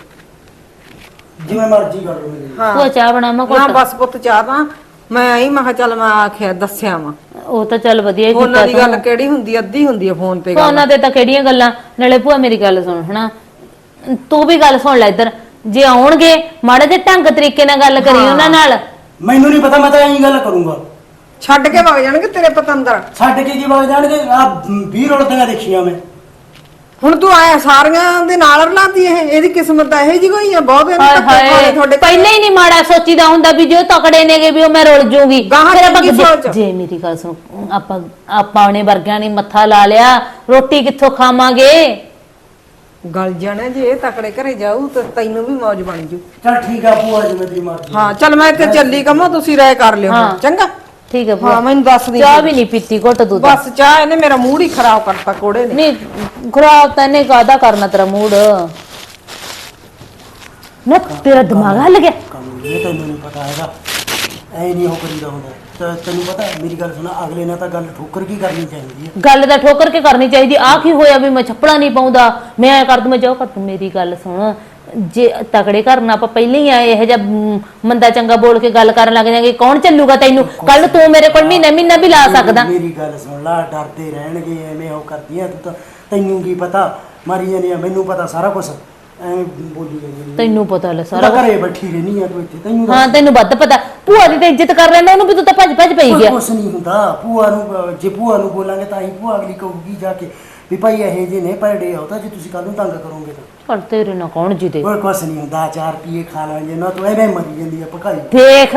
ਜਿਵੇਂ ਮਰਜ਼ੀ ਕਰ ਲਓ ਮੇਰੀ ਹਾਂ। ਭੂਆ ਚਾਹ ਬਣਾਵਾਂ ਨਾ ਬਸ ਪੁੱਤ ਚਾਹ ਮੈਂ ਆਈ ਮੈਂ ਕਿਹਾ ਚੱਲ ਮੈਂ ਆਖਿਆ ਦੱਸਿਆ ਵਾ। ਉਹ ਤਾਂ ਚੱਲ ਵਧੀਆ ਹੀ ਫੋਨਾਂ ਦੀ ਗੱਲ ਕਿਹੜੀ ਹੁੰਦੀ? ਅੱਧੀ ਹੁੰਦੀ ਆ ਫੋਨ ਤੇ ਗੱਲ। ਫੋਨਾਂ ਤੇ ਤਾਂ ਕਿਹੜੀਆਂ ਗੱਲਾਂ? ਨਾਲੇ ਭੂਆ ਮੇਰੀ ਗੱਲ ਸੁਣ ਹਨਾ? ਤੂੰ ਵੀ ਗੱਲ ਸੁਣ ਲੈ ਇੱਧਰ। ਜੇ ਆਉਣਗੇ ਮਾੜੇ ਜਿਹੇ ਢੰਗ ਤਰੀਕੇ ਨਾਲ ਗੱਲ ਕਰੀ ਉਹਨਾਂ ਨਾਲ। ਮੈਨੂੰ ਨਹੀਂ ਪਤਾ ਮੈਂ ਤਾਂ ਐਂ ਗੱਲ ਕਰੂੰਗਾ। ਛੱਡ ਕੇ ਵਗ ਜਾਣਗੇ ਤੇਰੇ ਪਤੰਦਰ। ਛੱਡ ਕੇ ਕੀ ਵਗ ਜਾਣਗੇ? ਆ 20 ਰੋਲਦੀਆਂ ਦੇਖੀਆਂ ਮੈਂ। ਹੁਣ ਤੂੰ ਆਇਆ ਸਾਰੀਆਂ ਦੇ ਨਾਲ ਰਲਾਤੀ ਇਹ ਇਹਦੀ ਕਿਸਮਤ ਤਾਂ ਇਹੋ ਜਿਹੀ ਹੋਈ ਆ ਬਹੁਤ ਇਹਨੇ ਹਾਏ ਧੱਕੇ ਖਾਣੇ ਹਾਏ ਤੁਹਾਡੇ ਪਹਿਲਾਂ ਹੀ ਨਹੀਂ ਮਾੜਾ ਸੋਚੀਦਾ ਹੁੰਦਾ ਵੀ ਜੋ ਤਕੜੇ ਨੇਗੇ ਵੀ ਉਹ ਮੈਂ ਰੁੱਲ ਜੂਗੀ। ਗਾਹਾਂ ਫਿਰ ਆਪਾਂ ਚੰਗੀ ਜੇ- ਸੋਚ। ਜੇ ਮੇਰੀ ਗੱਲ ਸੁਣ ਆਪਾਂ ਆਪਾਂ ਨੇ ਵਰਗਿਆਂ ਨੇ ਮੱਥਾ ਲਾ ਲਿਆ ਰੋਟੀ ਕਿੱਥੋਂ ਖਾਵਾਂਗੇ? ਗਲ ਜਾਣਾ ਜੇ ਇਹ ਤਕੜੇ ਘਰੇ ਜਾਊ ਤਾਂ ਤੈਨੂੰ ਵੀ ਮौज ਬਣ ਜੂ। ਚੱਲ ਠੀਕ ਆ ਭੂਆ ਜਿਵੇਂ ਤੇਰੀ ਮਰਜ਼ੀ। ਹਾਂ ਚੱਲ ਮੈਂ ਇੱਥੇ ਚੱਲੀ ਕਮੋ ਤੁਸੀਂ ਰਾਏ ਕਰ ਲਿਓ ਹਾਂ। ਚੰਗਾ? ਠੀਕ ਹੈ ਭੂਆ। ਹਾਂ ਮੈਨੂੰ ਦੱਸ ਦੀ। ਚਾਹ ਵੀ ਨਹੀਂ ਪੀਤੀ ਘੁੱਟ ਤੂੰ ਤਾਂ ਬਸ ਚਾਹ ਇਹਨੇ ਮੇਰਾ ਮੂਡ ਹੀ ਖਰਾਬ ਕਰਤਾ ਕੋੜੇ ਨੇ। ਨਹੀਂ ਖਰਾਬ ਤਾਂ ਇਹਨੇ ਕਾਦਾ ਕਰਨਾ ਤੇਰਾ ਮੂਡ? ਨਾ ਤੇਰਾ ਦਿਮਾਗ ਹੱਲ ਗਿਆ। ਕੰਮ ਇਹ ਤੈਨੂੰ ਨਹੀਂ ਪਤਾ ਹੈਗਾ। ਐ ਨਹੀਂ ਉਹ ਕਰੀਦਾ ਹੁੰਦਾ। ਤੇ ਤੈਨੂੰ ਪਤਾ ਮੇਰੀ ਗੱਲ ਸੁਣਾ ਅਗਲੇ ਨਾਲ ਤਾਂ ਗੱਲ ਠੋਕਰ ਕੀ ਕਰਨੀ ਚਾਹੀਦੀ ਹੈ ਗੱਲ ਤਾਂ ਠੋਕਰ ਕੇ ਕਰਨੀ ਚਾਹੀਦੀ ਆ ਕੀ ਹੋਇਆ ਵੀ ਮੈਂ ਛੱਪੜਾ ਨਹੀਂ ਪਾਉਂਦਾ? ਮੈਂ ਐ ਕਰ ਦੂੰ ਮੈਂ ਜਾਓ ਕਰ ਤੂੰ ਮੇਰੀ ਗੱਲ ਸੁਣ ਜੇ ਤਕੜੇ ਘਰ ਆਪਾਂ ਪਹਿਲਾਂ ਹੀ ਆਏ ਇਹ ਜਿਹਾ ਮ, ਮੰਦਾ ਚੰਗਾ ਬੋਲ ਕੇ ਗੱਲ ਕਰਨ ਲੱਗ ਜਾਗੇ ਕੌਣ ਚੱਲੂਗਾ ਤੈਨੂੰ? ਕੱਲ ਤੂੰ ਮੇਰੇ ਕੋਲ ਮਹੀਨਾ ਮਹੀਨਾ ਵੀ ਲਾ ਸਕਦਾ। ਮੇਰੀ ਗੱਲ ਸੁਣ ਲਾ ਡਰਦੇ ਰਹਿਣਗੇ ਐਵੇਂ ਉਹ ਕਰਦੀਆਂ ਤੂੰ ਤਾਂ ਤੈਨੂੰ ਕੀ ਪਤਾ ਮਾਰੀ ਜਾਂਦੀ ਆ ਮੈਨੂੰ ਪਤਾ ਸਾਰਾ ਕੁਝ ਐਵੇਂ ਬੋਲੀ ਜਾਂਦੀ ਆ। ਤੈਨੂੰ ਪਤਾ ਲੈ ਸਾਰਾ ਘਰੇ ਬੈਠੀ ਰਹਿਣੀ ਆ ਤੂੰ ਇੱਥੇ ਤੈਨੂੰ ਹਾਂ ਤੈਨੂੰ ਵੱਧ ਪਤਾ। ਭੂਆ ਦੀ ਤਾਂ ਇੱਜ਼ਤ ਕਰ ਲੈਂਦਾ ਉਹਨੂੰ ਵੀ ਤੂੰ ਤਾਂ ਭੱਜ ਭੱਜ ਪਈ ਗਿਆ ਕੁਛ ਨਹੀਂ ਹੁੰਦਾ। ਭੂਆ ਨੂੰ ਅਹ, ਜੇ ਭੂਆ ਨੂੰ ਬੋਲਾਂਗੇ ਤਾਂ ਹੀ ਭੂਆ ਅਗਲੀ ਕਹੂਗੀ ਜਾ ਕੇ ਵੀ ਭਾਈ ਇਹ ਜੇ ਨੇ ਭੈੜੇ ਆਉ ਤਾਂ ਜੇ ਤੁਸੀਂ ਕੱਲ ਨੂੰ ਤੰਗ ਕਰੋਗੇ ਤਾਂ। ਪਰ ਤੇਰੇ ਨਾਲ ਕੌਣ ਜਿੱਦੇ? ਹੋਰ ਕੁਛ ਨਹੀਂ ਹੁੰਦਾ ਚਾਰ ਪੀਏ ਖਾ ਲਾਂਗੇ ਨਾ ਤੂੰ ਐਵੇਂ ਮਰੀ ਜਾਂਦੀ ਆ ਭਕਾਈ। ਦੇਖ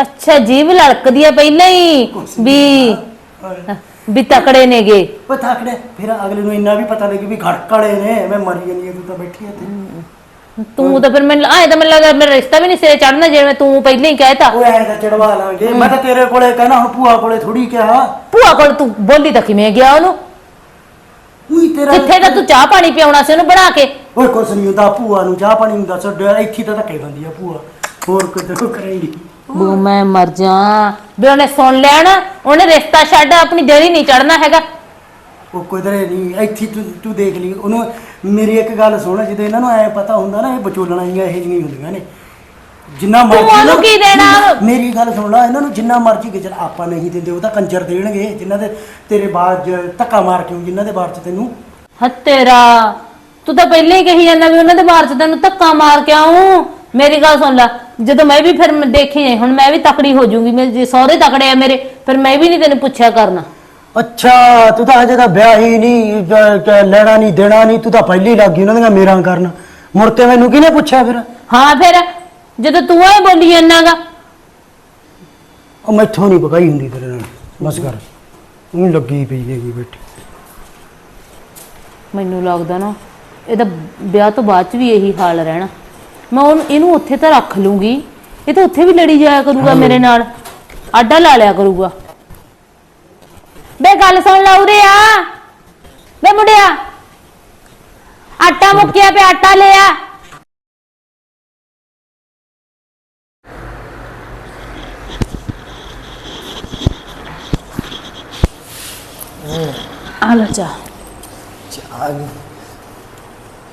ਅੱਛਾ ਜੀਭ ਲੜਕਦੀ ਆ ਪਹਿਲਾਂ ਹੀ ਵੀ। ਵੀ ਤਕੜੇ ਨੇਗੇ। ਥਾਕੜੇ ਫਿਰ ਅਗਲੇ ਨੂੰ ਇੰਨਾ ਵੀ ਪਤਾ ਲੱਗੇ ਵੀ ਘੜਕ ਵਾਲੇ ਨੇ ਮੈਂ ਮਰੀ ਆ ਤੂੰ ਤਾਂ ਬੈਠੀ ਇੱਥੇ। ਤੂੰ ਤਾਂ ਫਿਰ ਮੈਨੂੰ ਆਏ ਤਾਂ ਮੈਨੂੰ ਲੱਗਦਾ ਮੇਰਾ ਰਿਸ਼ਤਾ ਵੀ ਨਹੀਂ ਸਿਰੇ ਚੜਨਾ ਜਿਵੇਂ ਤੂੰ ਪਹਿਲਾਂ ਹੀ ਕਹਿਤਾ। ਉਹ ਐਂ ਤਾਂ ਚੜਵਾ ਲਾਂਗੇ। ਮੈਂ ਤਾਂ ਤੇਰੇ ਕੋਲੇ ਕਹਿਣਾ ਹੁਣ ਭੂਆ ਕੋਲੇ ਥੋੜੀ ਕਿਹਾ। ਭੂਆ ਕੋਲ ਤੂੰ ਬੋਲੀ ਤਾਂ ਕਿਵੇਂ ਗਿਆ ਉਹਨੂੰ? ਉਹੀ ਤੇਰਾ ਕਿੱਥੇ ਦਾ ਤੂੰ ਚਾਹ ਪਾਣੀ ਪਿਆਉਣਾ ਸੀ ਉਹਨੂੰ ਬਣਾ ਕੇ? ਓਏ ਕੁਛ ਨਹੀਂ ਹੁੰਦਾ ਭੂਆ ਨੂੰ ਚਾਹ ਪਾਣੀ ਹੁੰਦਾ ਛੱਡ ਇੱਥੇ ਤਾਂ ਧੱਕੇ ਬੰਦੀ ਆ ਭੂਆ। ਹੋਰ ਕਿੱਧਰੋਂ ਕਰੇਂਗੀ ਬੂ ਮੈਂ ਮਰ ਜਾ ਵੀ ਉਹਨੇ ਸੁਣ ਲਿਆ ਨਾ ਉਹਨੇ ਰਿਸ਼ਤਾ ਛੱਡ ਆਪਣੀ ਦੇਰੀ ਨਹੀਂ ਚੜਨਾ ਹੈਗਾ। ਉਹ ਕਿਧਰੇ ਨਹੀਂ ਇੱਥੇ ਤੂੰ ਤੂੰ ਦੇਖ ਲਈ। ਉਹਨੂੰ ਮੇਰੀ ਇੱਕ ਗੱਲ ਸੁਣ ਜਦੋਂ ਇਹਨਾਂ ਨੂੰ ਐ ਪਤਾ ਹੁੰਦਾ ਨਾ ਇਹ ਵਿਚੋਲਣਾ ਇਹੋ ਜਿਹੀਆਂ ਹੀ ਹੁੰਦੀਆਂ ਨੇ। ਜਿੰਨਾ ਮਰਜ਼ੀ ਉਹਨੂੰ ਨਾ- ਕੀ ਦੇਣਾ? ਮੇਰੀ ਗੱਲ ਸੁਣ ਲੈ ਇਹਨਾਂ ਨੂੰ ਜਿੰਨਾ ਮਰਜ਼ੀ ਕਿ ਚਲ ਆਪਾਂ ਨਹੀਂ ਦਿੰਦੇ ਉਹ ਤਾਂ ਕੰਜਰ ਦੇਣਗੇ ਜਿਨ੍ਹਾਂ ਦੇ ਤੇਰੇ ਬਾਅਦ ਚ ਧੱਕਾ ਮਾਰ ਕਿਉਂ ਜਿਨ੍ਹਾਂ ਦੇ ਬਾਅਦ ਚ ਤੈਨੂੰ। ਹੱਤੇਰਾ। ਤੂੰ ਤਾਂ ਪਹਿਲਾਂ ਹੀ ਕਹੀ ਜਾਂਦਾ ਵੀ ਉਹਨਾਂ ਦੇ ਬਾਹਰ ਚ ਤੈਨੂੰ ਧੱਕਾ ਮਾਰ ਕੇ ਆਉਂ। ਮੇਰੀ ਗੱਲ ਸੁਣ ਲੈ ਜਦੋਂ ਮੈਂ ਵੀ ਫਿਰ ਮੈਂ ਦੇਖੀ ਜਾਈ ਹੁਣ ਮੈਂ ਵੀ ਤਕੜੀ ਹੋ ਜਾਊਂਗੀ ਮੇਰੇ ਜੇ ਸਹੁਰੇ ਤਕੜੇ ਆ ਮੇਰੇ ਫਿਰ ਮੈਂ ਵੀ ਨਹੀਂ ਤੈਨੂੰ ਪੁੱਛਿਆ ਕਰਨਾ। ਅੱਛਾ ਤੂੰ ਤਾਂ ਅਜੇ ਤਾਂ ਵਿਆਹ ਹੀ ਨਹੀਂ ਜ- ਜ- ਲੈਣਾ ਨਹੀਂ ਦੇਣਾ ਨਹੀਂ ਤੂੰ ਤਾਂ ਪਹਿਲੀ ਲੱਗ ਉਹਨਾਂ ਦੀਆਂ ਮੇਰਾ ਕਰਨ। ਮੁੜ ਕੇ ਮੈਨੂੰ ਕਿਹਨੇ ਪੁੱਛਿਆ ਫਿਰ? ਹਾਂ ਫਿਰ ਜਦੋਂ ਤੂੰ ਇਹ ਬੋਲੀ ਜਾਂਦਾਗਾ ਉਹ ਮੈਥੋਂ ਨਹੀਂ ਪਕਾਈ ਹੁੰਦੀ ਤੇਰੇ ਨਾਲ ਬਸ ਕਰ। ਉਹ ਲੱਗੀ ਪਈ ਹੈਗੀ ਬੈਠੀ। ਮੈਨੂੰ ਲੱਗਦਾ ਨਾ ਇਹਦਾ ਵਿਆਹ ਤੋਂ ਬਾਅਦ ਚ ਵੀ ਇਹੀ ਹਾਲ ਰਹਿਣਾ। ਮੈਂ ਉਹਨੂੰ ਇਹਨੂੰ ਉੱਥੇ ਤਾਂ ਰੱਖ ਲੂੰਗੀ। ਇਹ ਤਾਂ ਉੱਥੇ ਵੀ ਲੜੀ ਜਾਇਆ ਕਰੂਗਾ ਮੇਰੇ ਨਾਲ। ਆਡਾ ਲਾ ਲਿਆ ਕਰੂਗਾ। ਬੇ ਗੱਲ ਸੁਣ ਲਾ ਉਰੇ ਆ। ਬੇ ਮੁੰਡਿਆ। ਆਟਾ ਮੁੱਕਿਆ ਪਿਆ ਆਟਾ ਲਿਆ ਆ। ਲੈ ਜਾ ਚਾਹ। ਗਈ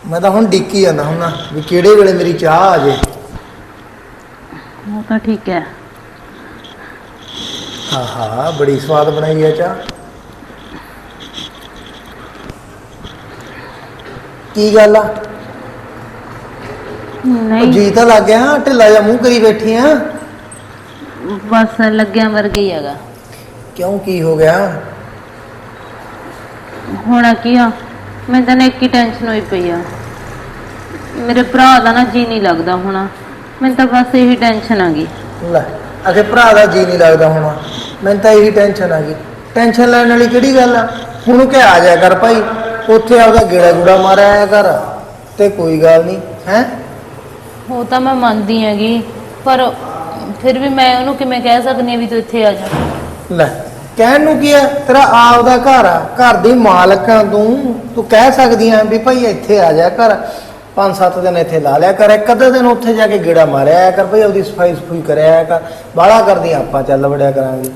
ਮੈਂ ਤਾਂ ਹੁਣ ਡਿੱਕੀ ਜਾਂਦਾ ਹੁਣ ਵੀ ਕਿਹੜੇ ਵੇਲੇ ਮੇਰੀ ਚਾਹ ਆ ਜੇ। ਉਹ ਤਾਂ ਠੀਕ ਹੈ। ਹਾਂ ਹਾਂ ਬੜੀ ਸਵਾਦ ਬਣਾਈ ਹੈ ਚਾਹ। ਕੀ ਗੱਲ ਆ? ਉਹ ਨਹੀਂ। ਜੀ ਤਾਂ ਲੱਗ ਗਿਆ ਢਿੱਲਾ ਜਿਹਾ ਮੂੰਹ ਕਰੀ ਬੈਠੀ ਆ। ਬਸ ਲੱਗਿਆ ਵਰਗਾ ਹੀ ਹੈਗਾ। ਕਿਉਂ ਕੀ ਹੋ ਗਿਆ? ਹੋਣਾ ਕੀ ਆ? ਮੈਂ ਤਾਂ ਇੱਕ ਹੀ ਟੈਨਸ਼ਨ ਹੋਈ ਪਈ ਆ। ਮੇਰੇ ਭਰਾ ਦਾ ਨਾ ਜੀ ਨਹੀਂ ਲੱਗਦਾ ਹੋਣਾ। ਮੈਨੂੰ ਤਾਂ ਬਸ ਇਹੀ ਟੈਨਸ਼ਨ ਆ ਗਈ। ਲੈ ਅਗੇ ਭਰਾ ਦਾ ਜੀ ਨਹੀਂ ਲੱਗਦਾ ਹੁਣ। ਮੈਨੂੰ ਤਾਂ ਇਹੀ ਟੈਨਸ਼ਨ ਆ ਗਈ। ਟੈਨਸ਼ਨ ਲੈਣ ਵਾਲੀ ਕਿਹੜੀ ਗੱਲ ਆ? ਹੁਣ ਕਿ ਆ ਜਾ ਕਰ ਭਾਈ। ਉੱਥੇ ਆਪਦਾ ਗੇੜਾ ਗੂੜਾ ਮਾਰਿਆ ਆਇਆ ਕਰ। ਤੇ ਕੋਈ ਗੱਲ ਨਹੀਂ ਹੈ? ਉਹ ਤਾਂ ਮੈਂ ਮੰਨਦੀ ਹੈਗੀ ਪਰ ਫਿਰ ਵੀ ਮੈਂ ਉਹਨੂੰ ਕਿਵੇਂ ਕਹਿ ਸਕਦੀ ਆ ਵੀ ਤੂੰ ਇੱਥੇ ਆ ਜਾ। ਲੈ ਕਹਿਣ ਨੂੰ ਕੀ ਆ? ਤੇਰਾ ਆਪਦਾ ਘਰ ਆ ਘਰ ਦੀ ਮਾਲਕ ਆ ਤੂੰ ਤੂੰ ਕਹਿ ਸਕਦੀ ਆ ਵੀ ਭਾਈ ਇੱਥੇ ਆ ਜਾ ਕਰ ਪੰਜ ਸੱਤ ਦਿਨ ਇੱਥੇ ਲਾ ਲਿਆ ਕਰ ਇੱਕ ਅੱਧੇ ਦਿਨ ਉੱਥੇ ਜਾ ਕੇ ਗੇੜਾ ਮਾਰਿਆ ਕਰ ਭਾਈ ਉਹਦੀ ਸਫ਼ਾਈ ਸਫੂਈ ਕਰਿਆ ਕਰ ਬਾਹਲਾ ਕਰਦੀ ਆਪਾਂ ਚੱਲ ਵੜਿਆ ਕਰਾਂਗੇ।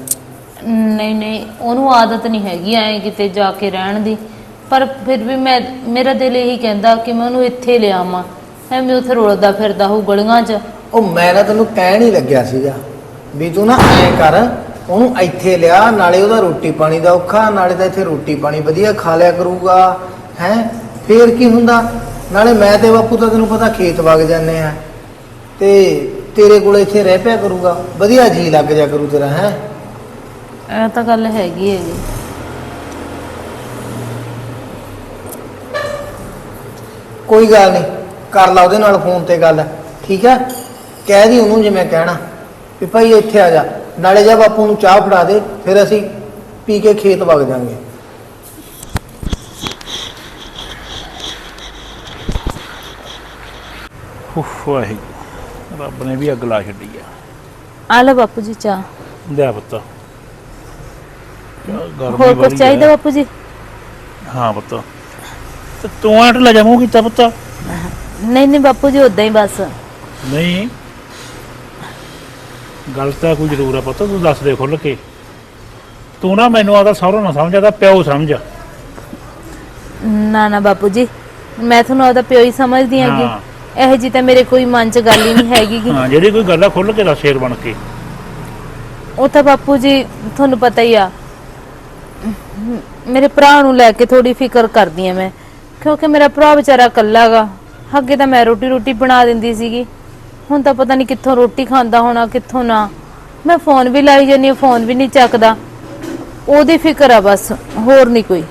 ਨਹੀਂ ਨਹੀਂ ਉਹਨੂੰ ਆਦਤ ਨਹੀਂ ਹੈਗੀ ਐ ਕਿਤੇ ਜਾ ਕੇ ਰਹਿਣ ਦੀ। ਪਰ ਫਿਰ ਵੀ ਮੈਂ ਮੇਰਾ ਦਿਲ ਇਹੀ ਕਹਿੰਦਾ ਕਿ ਮੈਂ ਉਹਨੂੰ ਇੱਥੇ ਲਿਆਵਾਂ। ਐਵੇਂ ਉੱਥੇ ਰੁਲਦਾ ਫਿਰਦਾ ਹੋਊ ਗਲੀਆਂ 'ਚ। ਉਹ ਮੈਂ ਨਾ ਤੈਨੂੰ ਕਹਿਣ ਹੀ ਲੱਗਿਆ ਸੀਗਾ ਵੀ ਤੂੰ ਨਾ ਐਂ ਕਰ ਉਹਨੂੰ ਇੱਥੇ ਲਿਆ ਨਾਲੇ ਉਹਦਾ ਰੋਟੀ ਪਾਣੀ ਦਾ ਔਖਾ ਨਾਲੇ ਤਾਂ ਇੱਥੇ ਰੋਟੀ ਪਾਣੀ ਵਧੀਆ ਖਾ ਲਿਆ ਕਰੂਗਾ ਹੈ? ਫੇਰ ਕੀ ਹੁੰਦਾ? ਨਾਲੇ ਮੈਂ ਤੇ ਬਾਪੂ ਤਾਂ ਤੈਨੂੰ ਪਤਾ ਖੇਤ ਵਗ ਜਾਂਦੇ ਆ। ਤੇ ਤੇਰੇ ਕੋਲ ਇੱਥੇ ਰਹਿ ਪਿਆ ਕਰੂਗਾ। ਵਧੀਆ ਜੀ ਲੱਗ ਜਾ ਕਰੂ ਤੇਰਾ ਹੈ? ਇਹ ਤਾਂ ਗੱਲ ਹੈਗੀ ਹੈਗੀ ਕੋਈ ਗੱਲ ਨਹੀਂ ਕਰ ਲਾ ਉਹਦੇ ਨਾਲ ਫੋਨ ਤੇ ਗੱਲ ਠੀਕ ਹੈ? ਕਹਿ ਦੀ ਉਹਨੂੰ ਜਿਵੇਂ ਕਹਿਣਾ ਵੀ ਭਾਈ ਇੱਥੇ ਆ ਜਾ। ਨਾਲੇ ਜਾ ਬਾਪੂ ਨੂੰ ਚਾਹ ਫੜਾ ਦੇ ਫਿਰ ਅਸੀਂ ਪੀ ਕੇ ਖੇਤ ਵਗ ਜਾਾਂਗੇ। ਉਫ ਵਾਹਿਗੁਰੂ। ਰੱਬ ਨੇ ਵੀ ਅੱਗ ਲਾ ਛੱਡੀ ਆ। ਆ ਲੈ ਬਾਪੂ ਜੀ ਚਾਹ। ਲਿਆ ਪੁੱਤ। ਗਰਮੀ ਹੋਰ ਕੁਝ। ਚਾਹੀਦਾ ਬਾਪੂ ਜੀ? ਹਾਂ ਪੁੱਤ। ਤੇ ਤੂੰ ਆਟ ਲੈ ਜਾ ਮੂੰਹ ਕੀਤਾ ਪੁੱਤ। ਨਹੀਂ ਨਹੀਂ ਬਾਪੂ ਜੀ ਉਦਾਂ ਹੀ ਬਸ। ਨਹੀਂ ਗੱਲ ਤਾਂ ਕੋਈ ਜ਼ਰੂਰ ਆ ਪੁੱਤ ਤੂੰ ਦੱਸ ਦੇ ਖੁੱਲ ਕੇ। ਤੂੰ ਨਾ ਮੈਨੂੰ ਆਦਾ ਸਹੁਰਾ ਨਾ ਸਮਝ ਆਦਾ ਪਿਓ ਸਮਝ। ਨਾ ਨਾ ਬਾਪੂ ਜੀ ਮੈਂ ਤੁਹਾਨੂੰ ਉਹਦਾ ਪਿਓ ਹੀ ਸਮਝਦੀ ਹਾਂ। ਹੈਗੀ ਇਹ ਜੀ ਤਾਂ ਮੇਰੇ ਕੋਈ ਮਨ 'ਚ ਗੱਲ ਹੀ ਨਹੀਂ ਹੈਗੀ ਗੀ। ਹਾਂ ਜਿਹੜੀ ਕੋਈ ਗੱਲ ਆ ਖੁੱਲ ਕੇ ਦੱਸ ਸ਼ੇਰ ਬਣ ਕੇ। ਉਹ ਤਾਂ ਬਾਪੂ ਜੀ ਤੁਹਾਨੂੰ ਪਤਾ ਹੀ ਆ। ਮੇਰੇ ਭਰਾ ਨੂੰ ਲੈ ਕੇ ਥੋੜੀ ਫਿਕਰ ਕਰਦੀ ਆ ਮੈਂ ਕਿਉਂਕਿ ਮੇਰਾ ਭਰਾ ਵਿਚਾਰਾ ਇਕੱਲਾ ਗਾ। ਅੱਗੇ ਤਾਂ ਮੈਂ ਰੋਟੀ ਰੋਟੀ ਬਣਾ ਦਿੰਦੀ ਸੀਗੀ। ਹੁਣ ਤਾਂ ਪਤਾ ਨਹੀਂ ਕਿੱਥੋਂ ਰੋਟੀ ਖਾਂਦਾ ਹੋਣਾ ਕਿੱਥੋਂ ਨਾ। ਮੈਂ ਫੋਨ ਵੀ ਲਾਈ ਜਾਨੀ ਫੋਨ ਵੀ ਨਹੀਂ ਚੱਕਦਾ। ਉਹਦੀ ਫਿਕਰ ਆ ਬਸ ਹੋਰ ਨਹੀਂ ਕੋਈ।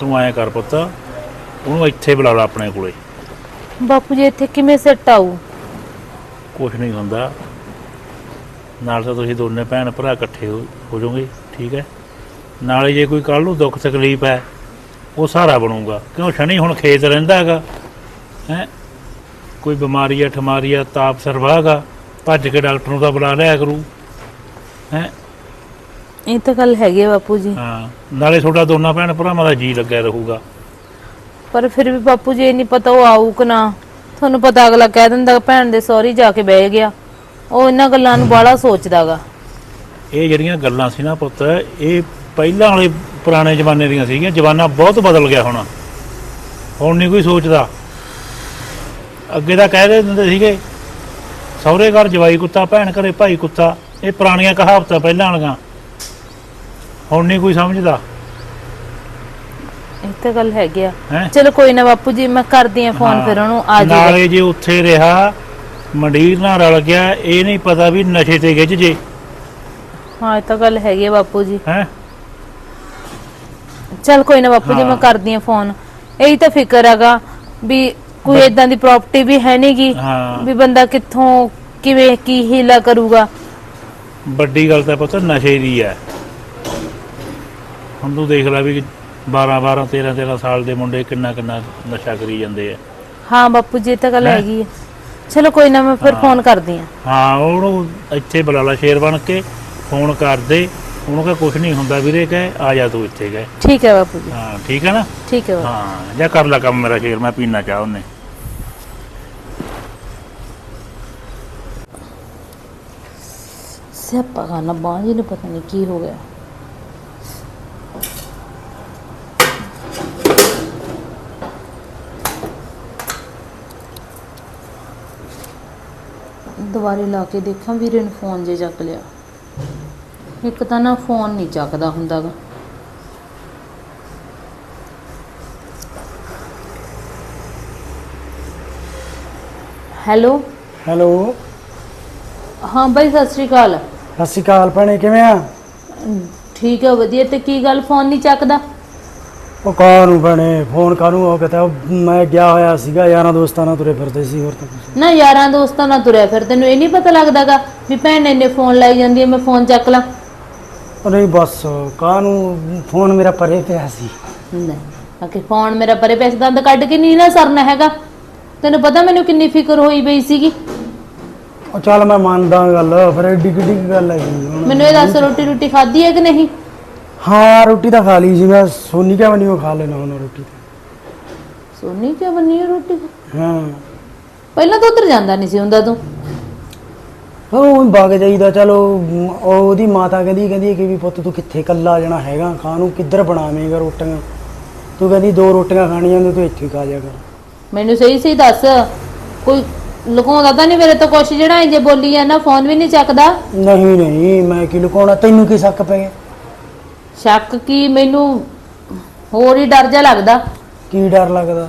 ਤੂੰ ਐਂ ਕਰ ਪੁੱਤ ਉਹਨੂੰ ਇੱਥੇ ਬੁਲਾ ਲਾ ਆਪਣੇ ਕੋਲੇ। ਬਾਪੂ ਜੀ ਇੱਥੇ ਕਿਵੇਂ ਸੈੱਟ ਆਊ? ਕੁਝ ਨਹੀਂ ਹੁੰਦਾ। ਨਾਲ ਤਾਂ ਤੁਸੀਂ ਦੋਨੇ ਭੈਣ ਭਰਾ ਇਕੱਠੇ ਹੋ ਹੋ ਜਾਓਗੇ ਠੀਕ ਹੈ? ਨਾਲੇ ਜੇ ਕੋਈ ਕੱਲ ਨੂੰ ਦੁੱਖ ਤਕਲੀਫ ਹੈ ਉਹ ਸਹਾਰਾ ਬਣੂਗਾ। ਕਿਉਂ? ਸ਼ਨੀ ਹੁਣ ਖੇਤ ਰਹਿੰਦਾ ਹੈਗਾ। ਹੈ? ਕੋਈ ਬਿਮਾਰੀ ਆ ਠਮਾਰੀ ਆ ਤਾਪ ਸਰਵਾਗਾ ਭੱਜ ਕੇ ਡਾਕਟਰ ਨੂੰ ਤਾਂ ਬੁਲਾ ਲਿਆ ਕਰੂ। ਹੈ? ਇਹ ਤਾਂ ਗੱਲ ਹੈਗੀ ਆ ਬਾਪੂ ਜੀ। ਹਾਂ ਨਾਲੇ ਤੁਹਾਡਾ ਦੋਨਾਂ ਭੈਣ ਭਰਾਵਾਂ ਦਾ ਜੀ ਲੱਗਿਆ ਰਹੂਗਾ। ਪਰ ਫਿਰ ਵੀ ਬਾਪੂ ਜੀ ਇਹ ਨਹੀਂ ਪਤਾ ਉਹ ਆਊ ਕਿ ਨਾ। ਤੁਹਾਨੂੰ ਪਤਾ ਅਗਲਾ ਕਹਿ ਦਿੰਦਾ ਭੈਣ ਦੇ ਸਹੁਰੀ ਜਾ ਕੇ ਬਹਿ ਗਿਆ। ਉਹ ਇਹਨਾਂ ਗੱਲਾਂ ਨੂੰ ਬਾਹਲਾ ਸੋਚਦਾਗਾ। ਇਹ ਜਿਹੜੀਆਂ ਗੱਲਾਂ ਸੀ ਨਾ ਪੁੱਤ ਇਹ ਪਹਿਲਾਂ ਵਾਲੇ ਪੁਰਾਣੇ ਜ਼ਮਾਨੇ ਦੀਆਂ ਸੀਗੀਆਂ ਜ਼ਮਾਨਾ ਬਹੁਤ ਬਦਲ ਗਿਆ ਹੁਣ। ਹੁਣ ਨਹੀਂ ਕੋਈ ਸੋਚਦਾ। ਅੱਗੇ ਤਾਂ ਕਹਿ ਦਿੰਦੇ ਸੀਗੇ ਸਹੁਰੇ ਘਰ ਜਵਾਈ ਕੁੱਤਾ ਭੈਣ ਘਰੇ ਭਾਈ ਕੁੱਤਾ ਇਹ ਪੁਰਾਣੀਆਂ ਕਹਾਵਤਾਂ ਪਹਿਲਾਂ ਵਾਲੀਆਂ। ਹੁਣ ਨਹੀਂ ਕੋਈ ਸਮਝਦਾ। ਇਹ ਤਾਂ ਗੱਲ ਹੈਗੀ ਆ। ਹੈ? ਚਲੋ ਕੋਈ ਨਾ ਬਾਪੂ ਜੀ ਮੈਂ ਕਰਦੀ ਆ ਫੋਨ ਫਿਰ ਉਹਨੂੰ ਆ ਜਾਏਗਾ ਨਾਲੇ ਜੇ। ਉੱਥੇ ਰਿਹਾ ਮੰਡੀਰ ਨਾਲ ਰਲ ਗਿਆ ਇਹ ਨਹੀਂ ਪਤਾ ਵੀ ਨਸ਼ੇ ਤੇ ਗਿੱਜ ਜੇ। ਹਾਂ ਇਹ ਤਾਂ ਗੱਲ ਹੈਗੀ ਆ ਬਾਪੂ ਜੀ। ਹੈ? ਚਲ ਕੋਈ ਨਾ ਬਾਪੂ ਜੀ ਹਾਂ। ਮੈਂ ਕਰਦੀ ਆ ਫੋਨ। ਇਹੀ ਤਾਂ ਫਿਕਰ ਹੈਗਾ ਵੀ ਕੋਈ ਇਦਾਂ ਦੀ ਪ੍ਰਾਪਰਟੀ ਵੀ ਹੈ ਨਹੀਂਗੀ ਹਾਂ। ਵੀ ਬੰਦਾ ਕਿੱਥੋਂ ਕਿਵੇਂ ਕੀ ਹੀਲਾ ਕਰੂਗਾ। ਵੱਡੀ ਗੱਲ ਤਾਂ ਪੁੱਤ ਨਸ਼ੇ ਦੀ ਹੈ। ਹੁਣ ਤੂੰ ਦੇਖ ਲੈ ਵੀ 12 12 13 13 ਸਾਲ ਦੇ ਮੁੰਡੇ ਕਿੰਨਾ ਕਿੰਨਾ ਨਸ਼ਾ ਕਰੀ ਜਾਂਦੇ ਆ। ਹਾਂ ਬਾਪੂ ਜੀ ਇਹ ਤਾਂ ਗੱਲ ਹੈਂ? ਹੈਗੀ ਆ। ਚਲੋ ਕੋਈ ਨਾ ਮੈਂ ਫਿਰ ਹਾਂ। ਫੋਨ ਕਰਦੀ ਆ। ਹਾਂ ਉਹਨੂੰ ਇੱਥੇ ਬੁਲਾ ਲਾ ਸ਼ੇਰ ਬਣ ਕੇ ਫੋਨ ਕਰ ਦੇ। ਉਹਨੂੰ ਕਹ ਕੁਝ ਨਹੀਂ ਹੁੰਦਾ ਵੀਰੇ ਕਹੇ ਆ ਜਾ ਤੂੰ ਇੱਥੇ ਕਹੇ। ਠੀਕ ਹੈ ਬਾਪੂ ਜੀ। ਹਾਂ ਠੀਕ ਹੈ ਨਾ? ਠੀਕ ਹੈ ਬਾਪੂ। ਹਾਂ ਜਾ ਕਰ ਲੈ ਕੰਮ ਮੇਰਾ ਸ਼ੇਰ ਮੈਂ ਪੀਣਾ ਚਾਹ ਉਹਨੇ। ਸਿਆਪਾ ਖਾਨਾ ਬਾਂਹ ਜੀ ਨੂੰ ਪਤਾ ਨਹੀਂ ਕੀ ਹੋ ਗਿਆ। ਦੁਬਾਰੇ ਲਾ ਕੇ ਦੇਖਾਂ ਵੀਰੇ ਨੂੰ ਫੋਨ ਜੇ ਚੱਕ ਲਿਆ। ਇੱਕ ਤਾਂ ਨਾ ਫੋਨ ਨਹੀਂ ਚੱਕਦਾ ਹੁੰਦਾਗਾ। ਹੈਲੋ? ਹੈਲੋ? ਹਾਂ ਬਾਈ ਸਤਿ ਸ਼੍ਰੀ ਅਕਾਲ। ਸਤਿ ਸ਼੍ਰੀ ਅਕਾਲ ਭੈਣੇ ਕਿਵੇਂ ਆ? ਠੀਕ ਹੈ ਵਧੀਆ। ਤੇ ਕੀ ਗੱਲ ਫੋਨ ਨਹੀਂ ਚੱਕਦਾ? ਉਹ ਕਾਹਨੂੰ ਭੈਣੇ ਫੋਨ ਕਾਹਨੂੰ ਉਹ ਕਹਿੰਦਾ ਮੈਂ ਗਿਆ ਹੋਇਆ ਸੀਗਾ ਯਾਰਾਂ ਦੋਸਤਾਂ ਨਾਲ ਤੁਰੇ ਫਿਰਦੇ ਸੀ ਹੋਰ ਤਾਂ ਕੁਛ ਨਾ ਯਾਰਾਂ ਦੋਸਤਾਂ ਨਾਲ ਤੁਰਿਆ ਫਿਰ ਤੈਨੂੰ ਇਹ ਨਹੀਂ ਪਤਾ ਲੱਗਦਾਗਾ ਵੀ ਭੈਣ ਨੇ ਫੋਨ ਲਾਈ ਜਾਂਦੀ ਹੈ ਮੈਂ ਫੋਨ ਚੱਕ ਲਾਂ। ਉਹ ਨਹੀਂ ਬਸ ਕਾਹਨੂੰ ਫੋਨ ਮੇਰਾ ਪਰੇ ਪਿਆ ਸੀ। ਨਹੀਂ ਅਕੇ ਫੋਨ ਮੇਰਾ ਪਰੇ ਪੈਸੇ ਦੰਦ ਕੱਢ ਕੇ ਨਹੀਂ ਨਾ ਸਰਨਾ ਹੈਗਾ। ਤੈਨੂੰ ਪਤਾ ਮੈਨੂੰ ਕਿੰਨੀ ਫਿਕਰ ਹੋਈ ਪਈ ਸੀਗੀ? ਉਹ ਚੱਲ ਮੈਂ ਮੰਨਦਾ ਗੱਲ ਫਿਰ ਏਡੀ ਕਿੱਡੀ ਕੁ ਗੱਲ ਹੈਗੀ ਹੁਣ। ਮੈਨੂੰ ਇਹ ਦੱਸ ਰੋਟੀ ਰੋਟੀ ਖਾਧੀ ਹੈ ਕਿ ਨਹੀਂ? ਹਾਂ ਰੋਟੀ ਤਾਂ ਖਾ ਲਈ ਸੀ ਮੈਂ ਸੋਨੀ ਕਿਆ ਬਣੀ ਉਹ ਖਾ ਲੈਣਾ ਹੁਣ ਰੋਟੀ ਤਾਂ। ਸੋਨੀ ਕਿਉਂ ਹੈ ਰੋਟੀ? ਹਾਂ। ਪਹਿਲਾਂ ਤਾਂ ਉਧਰ ਜਾਂਦਾ ਨਹੀਂ ਸੀ ਹੁੰਦਾ ਤੂੰ। ਉਹ ਵਗ ਜਾਈਦਾ ਚਲੋ ਉਹ ਉਹਦੀ ਮਾਤਾ ਕਹਿੰਦੀ ਕਹਿੰਦੀ ਕਿ ਵੀ ਪੁੱਤ ਤੂੰ ਕਿੱਥੇ ਕੱਲਾ ਜਾਣਾ ਹੈਗਾ ਖਾਣ ਨੂੰ ਕਿੱਧਰ ਬਣਾਵੇਂਗਾ ਰੋਟੀਆਂ? ਤੂੰ ਕਹਿੰਦੀ ਦੋ ਰੋਟੀਆਂ ਖਾਣੀਆਂ ਨੇ ਤੂੰ ਇੱਥੇ ਹੀ ਖਾ ਜਾ ਕਰ। ਮੈਨੂੰ ਸਹੀ ਸਹੀ ਦੱਸ ਕੋਈ ਲੁਕਾਉਂਦਾ ਤਾਂ ਨਹੀਂ ਮੇਰੇ ਤੋਂ ਕੁਛ ਜਿਹੜਾ ਇੰਜ ਬੋਲੀ ਜਾਂਦਾ ਫੋਨ ਵੀ ਨਹੀਂ ਚੱਕਦਾ। ਨਹੀਂ ਨਹੀਂ ਮੈਂ ਕੀ ਲੁਕਾਉਣਾ? ਤੈਨੂੰ ਕੀ ਸ਼ੱਕ ਪੈ ਗਿਆ? ਸ਼ੱਕ ਕੀ? ਮੈਨੂੰ ਹੋਰ ਹੀ ਡਰ ਜਾ ਲੱਗਦਾ। ਕੀ ਡਰ ਲੱਗਦਾ?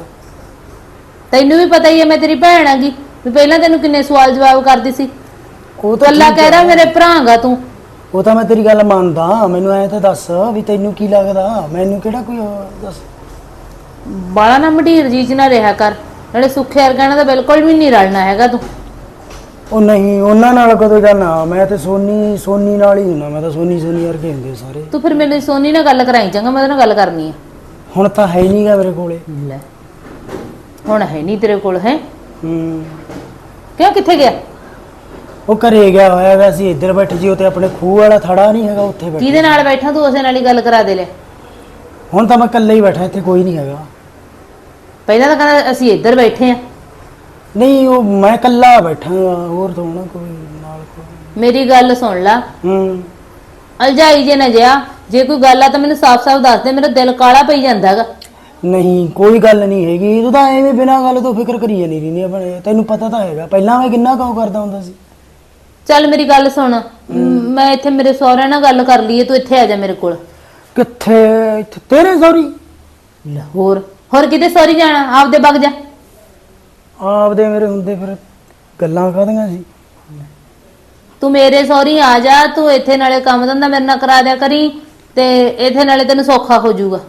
ਤੈਨੂੰ ਵੀ ਪਤਾ ਹੀ ਹੈ ਮੈਂ ਤੇਰੀ ਭੈਣ ਆਂਗੀ ਵੀ ਪਹਿਲਾਂ ਤੈਨੂੰ ਕਿੰਨੇ ਸਵਾਲ ਜਵਾਬ ਕਰਦੀ ਸੀ। ਉਹ ਤਾਂ ਕੱਲਾ ਠੀਕ ਕਹਿ ਰਿਹਾ ਹੈ। ਮੇਰੇ ਭਰਾਂਗਾ ਤੂੰ। ਉਹ ਤਾਂ ਮੈਂ ਤੇਰੀ ਗੱਲ ਮੰਨਦਾ। ਮੈਨੂੰ ਐ ਤਾਂ ਦੱਸ ਵੀ ਤੈਨੂੰ ਕੀ ਲੱਗਦਾ? ਮੈਨੂੰ ਕਿਹੜਾ ਕੋਈ ਉਹ ਦੱਸ? ਬਾਲਾ ਨਾ ਮਢੀਰ ਜੀ ਚ ਨਾ ਰਿਹਾ ਕਰ। ਨਾਲੇ ਸੁੱਖੇ ਵਰਗਾਣਾ ਤਾਂ ਬਿਲਕੁਲ ਵੀ ਨਹੀਂ ਰਲਣਾ ਹੈਗਾ ਤੂੰ। ਉਹ ਨਹੀਂ ਉਹਨਾਂ ਨਾਲ ਕਦੋਂ ਜਾਣਾ ਮੈਂ ਤੇ ਸੋਨੀ ਸੋਨੀ ਨਾਲ ਹੀ ਹੁੰਦਾ ਮੈਂ ਤਾਂ ਸੋਨੀ ਸੋਨੀ ਵਰਗੇ ਹੁੰਦੇ ਸਾਰੇ। ਤੂੰ ਫਿਰ ਮੈਨੂੰ ਸੋਨੀ ਨਾਲ ਗੱਲ ਕਰਾਈ ਚੰਗਾ ਮੈਂ ਉਹਦੇ ਨਾਲ ਗੱਲ ਕਰਨੀ ਹੈ ਹੁਣ ਤਾਂ ਹੈ ਹੀ ਨਹੀਂਗਾ ਮੇਰੇ ਕੋਲੇ। ਲੈ ਹੁਣ ਹੈ ਨਹੀਂ ਤੇਰੇ ਕੋਲ ਹੈ? ਹੂੰ। ਕਿਉਂ ਕਿੱਥੇ ਗਿਆ? ਉਹ ਘਰੇ ਗਿਆ ਹੋਇਆ ਵੈਸੇ ਅਸੀਂ ਇੱਧਰ ਬੈਠੇ ਜੀ ਉਹ ਤੇ ਆਪਣੇ ਖੂਹ ਵਾਲਾ ਥੜਾ ਨਹੀਂ ਹੈਗਾ ਉੱਥੇ ਬੈਠੇ ਕਿਹਦੇ ਨਾਲ ਬੈਠਾ ਤੂੰ ਉਸੇ ਨਾਲ ਹੀ ਗੱਲ ਕਰਾ ਦੇ ਲੈ। ਹੁਣ ਤਾਂ ਮੈਂ ਇਕੱਲਾ ਹੀ ਬੈਠਾ ਇੱਥੇ ਕੋਈ ਨਹੀਂ ਹੈਗਾ। ਪਹਿਲਾਂ ਤਾਂ ਕਹਿੰਦਾ ਅਸੀਂ ਇੱਧਰ ਬੈਠੇ ਆ ਨਹੀਂ ਉਹ ਮੈਂ ਇਕੱਲਾ ਬੈਠਾ ਹੋਰ ਤਾਂ ਹੋਣਾ ਕੋਈ ਨਾਲ ਕੋਈ ਮੇਰੀ ਗੱਲ ਸੁਣ ਲੈ। ਹੂੰ। ਅਲਝਾਈ ਜੇ ਨਾ ਜਿਆ ਜੇ ਕੋਈ ਗੱਲ ਆ ਤਾਂ ਮੈਨੂੰ ਸਾਫ਼-ਸਾਫ਼ ਦੱਸ ਦੇ ਮੇਰਾ ਦਿਲ ਕਾਲਾ ਪਈ ਜਾਂਦਾ ਹੈਗਾ। ਨਹੀਂ ਕੋਈ ਗੱਲ ਨਹੀਂ ਹੈਗੀ। ਤੂੰ ਤਾਂ ਐਵੇਂ ਬਿਨਾਂ ਗੱਲ ਤੋਂ ਫਿਕਰ ਕਰੀ ਜਾਂਦੀ ਰਹਿੰਦੀ ਆ ਬਣੇ ਤੈਨੂੰ ਪਤਾ ਤਾਂ ਹੈਗਾ ਪਹਿਲਾਂ ਮੈਂ ਕਿੰਨਾ ਕਾਉ ਕਰਦਾ ਹੁੰਦਾ ਸੀ। ਚੱਲ ਮੇਰੀ ਗੱਲ ਸੁਣ। ਮੈਂ ਇੱਥੇ ਮੇਰੇ ਸਹੁਰਿਆਂ ਨਾਲ ਗੱਲ ਕਰ ਲਈਏ ਤੂੰ ਇੱਥੇ ਆ ਜਾ ਮੇਰੇ ਕੋਲ। ਕਿੱਥੇ? ਇੱਥੇ ਤੇਰੇ ਸੌਰੀ ਹੋਰ ਹੋਰ ਕਿਤੇ ਸੌਰੀ ਜਾਣਾ? ਆਪਦੇ ਵਗ ਜਾ। ਆਪਦੇ ਮੇਰੇ ਹੁੰਦੇ ਫਿਰ ਗੱਲਾਂ ਕਾਹਦੀਆਂ ਸੀ ਤੂੰ ਮੇਰੇ ਸੌਰੀ ਆ ਜਾ ਤੂੰ ਇੱਥੇ ਨਾਲੇ ਕੰਮ ਧੰਦਾ ਮੇਰੇ ਨਾਲ ਕਰਾ ਦਿਆ ਕਰੀ ਤੇ ਇੱਥੇ ਨਾਲੇ ਤੈਨੂੰ ਸੌਖਾ ਹੋ ਜਾਊਗਾ।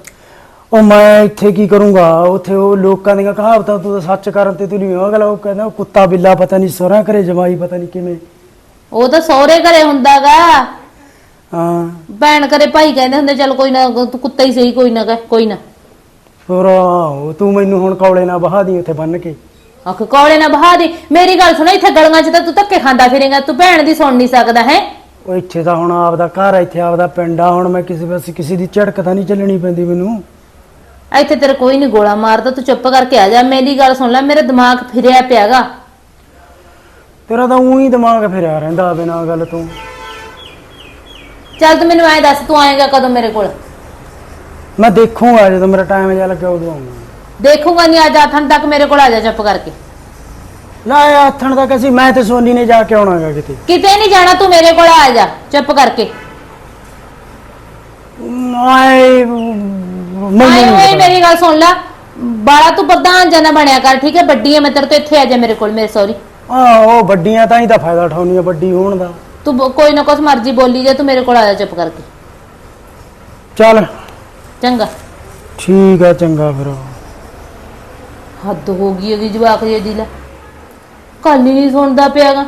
ਉਹ ਮੈਂ ਇੱਥੇ ਕੀ ਕਰੂੰਗਾ? ਉੱਥੇ ਉਹ ਲੋਕਾਂ ਦੀਆਂ ਕਹਾਵਤਾਂ ਤੂੰ ਤਾਂ ਸੱਚ ਕਰਨ ਤੇ ਤੂੰ ਨਹੀਂ ਅਗਲਾ ਉਹ ਕਹਿੰਦਾ ਉਹ ਕੁੱਤਾ ਬਿੱਲਾ ਪਤਾ ਨਹੀਂ ਸੋਹਰਾ ਕਰੇ ਜਮਾਈ ਪਤਾ ਨਹੀਂ ਕਿਵੇਂ। ਉਹ ਤਾਂ ਸਹੁਰੇ ਘਰੇ ਹੁੰਦਾਗਾ। ਹਾਂ। ਭੈਣ ਕਰੇ ਭਾਈ ਕਹਿੰਦੇ ਹੁੰਦੇ ਚੱਲ ਕੋਈ ਨਾ ਤੂੰ ਕੁੱਤਾ ਹੀ ਸਹੀ ਕੋਈ ਨਾ ਕਹਿ ਕੋਈ ਨਾ। ਹੋਰ ਆਹੋ, ਤੂੰ ਮੈਨੂੰ ਹੁਣ ਕੌਲੇ ਨਾਲ ਬਹਾ ਦੀ ਉੱਥੇ ਬੰਨ ਕੇ। ਆਖ ਕੋਲੇ ਨਾ ਬਹਾ ਦੇ। ਮੇਰੀ ਗੱਲ ਸੁਣ ਇੱਥੇ ਗਲੀਆਂ 'ਚ ਤਾਂ ਤੂੰ ਧੱਕੇ ਖਾਂਦਾ ਫਿਰੇਗਾ ਤੂੰ ਭੈਣ ਦੀ ਸੁਣ ਨਹੀਂ ਸਕਦਾ ਹੈ? ਉਹ ਇੱਥੇ ਤਾਂ ਹੁਣ ਆਪਦਾ ਘਰ ਆ, ਇੱਥੇ ਆਪਦਾ ਪਿੰਡ ਆ ਹੁਣ ਮੈਂ ਕਿਸੇ ਪਾਸੇ ਕਿਸੇ ਦੀ ਝੜਕ ਤਾਂ ਨਹੀਂ ਚੱਲਣੀ ਪੈਂਦੀ ਮੈਨੂੰ। ਇੱਥੇ ਤੇਰਾ ਕੋਈ ਨਹੀਂ ਗੋਲਾ ਮਾਰਦਾ ਤੂੰ ਚੁੱਪ ਕਰਕੇ ਆ ਜਾ ਮੇਰੀ ਗੱਲ ਸੁਣ ਲੈ ਮੇਰੇ ਦਿਮਾਗ ਫਿਰਿਆ ਪਿਆਗਾ। ਤੇਰਾ ਤਾਂ ਉਹੀ ਦਿਮਾਗ ਫਿਰਿਆ ਰਹਿੰਦਾ ਬਿਨਾਂ ਗੱਲ ਤੋਂ। ਚੱਲ ਤੂੰ ਮੈਨੂੰ ਐ ਦੱਸ ਤੂੰ ਆਏਗਾ ਕਦੋਂ ਮੇਰੇ ਕੋਲ? ਮੈਂ ਦੇਖੂੰਗਾ ਜਦੋਂ ਮੇਰਾ ਟਾਈਮ ਜਿਹਾ ਲੱਗਿਆ ਉਦੋਂ ਆਉਂਗਾ ਦੇਖੂਗਾ ਨਹੀਂ ਅੱਜ ਆਥਣ ਤੱਕ ਮੇਰੇ ਕੋਲ ਆ ਜਾ ਚੁੱਪ ਕਰਕੇ। ਲੈ ਆਥਣ ਤੱਕ ਅਸੀਂ ਮੈਂ ਤੇ ਸੋਨੀ ਨੇ ਜਾ ਕੇ ਆਉਣਾਗਾ ਕਿਤੇ। ਕਿਤੇ ਨਹੀਂ ਜਾਣਾ ਤੂੰ ਮੇਰੇ ਕੋਲ ਆ ਜਾ ਚੁੱਪ ਕਰਕੇ। ਆਏ ਓਏ ਮੇਰੀ ਗੱਲ ਸੁਣ ਲੈ। ਬਾਲਾ ਤੂੰ ਪ੍ਰਧਾਨ ਜਨਾ ਬਣਿਆ ਕਰ ਠੀਕ ਹੈ? ਵੱਡੀ ਹੈ ਮੈਂ ਤੇਰੇ ਤੋਂ ਇੱਥੇ ਆ ਜਾ ਮੇਰੇ ਕੋਲ ਮੇਰੇ ਸੌਰੀ ਆ ਉਹ ਵੱਡੀਆਂ ਤਾਂ ਹੀ ਤਾਂ ਫਾਇਦਾ ਉਠਾਉਣੀ ਆ ਵੱਡੀ ਹੋਣ ਦਾ। ਤੂੰ ਬ- ਕੋਈ ਨਾ ਕੁਛ ਮਰਜ਼ੀ ਬੋਲੀ ਜਾ ਤੂੰ ਮੇਰੇ ਕੋਲ ਆ ਜਾ ਚੁੱਪ ਕਰਕੇ। ਚੱਲ। ਚੰਗਾ। ਠੀਕ ਆ ਚੰਗਾ ਫਿਰ। ਹੱਦ ਹੋ ਗਈ ਹੈਗੀ ਜਵਾਕ ਜੇ ਦੀ ਲੈ। ਕੱਲ ਹੀ ਨਹੀਂ ਸੁਣਦਾ ਪਿਆਗਾ।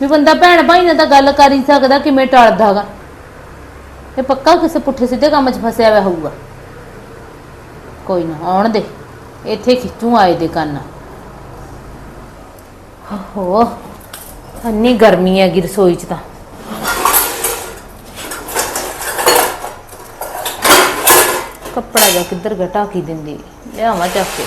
ਵੀ ਬੰਦਾ ਭੈਣ ਭਾਈ ਨਾਲ ਤਾਂ ਗੱਲ ਕਰ ਹੀ ਸਕਦਾ ਕਿਵੇਂ ਟਲਦਾਗਾ। ਇਹ ਪੱਕਾ ਕਿਸੇ ਪੁੱਠੇ ਸਿੱਧੇ ਕੰਮ 'ਚ ਫਸਿਆ ਹੋਇਆ ਹੋਊਗਾ। ਕੋਈ ਨਾ ਆਉਣ ਦੇ। ਇੱਥੇ ਖਿੱਚੂ ਆਏ ਦੇ ਕੰਨ। ਹੋ ਅੰਨੀ ਗਰਮੀ ਹੈਗੀ ਰਸੋਈ 'ਚ ਤਾਂ। ਕੱਪੜਾ ਜਾ ਕਿੱਧਰ ਘਟਾ ਕੀ ਦਿੰਦੀ ਲਿਆਵਾਂ ਚੱਕ ਕੇ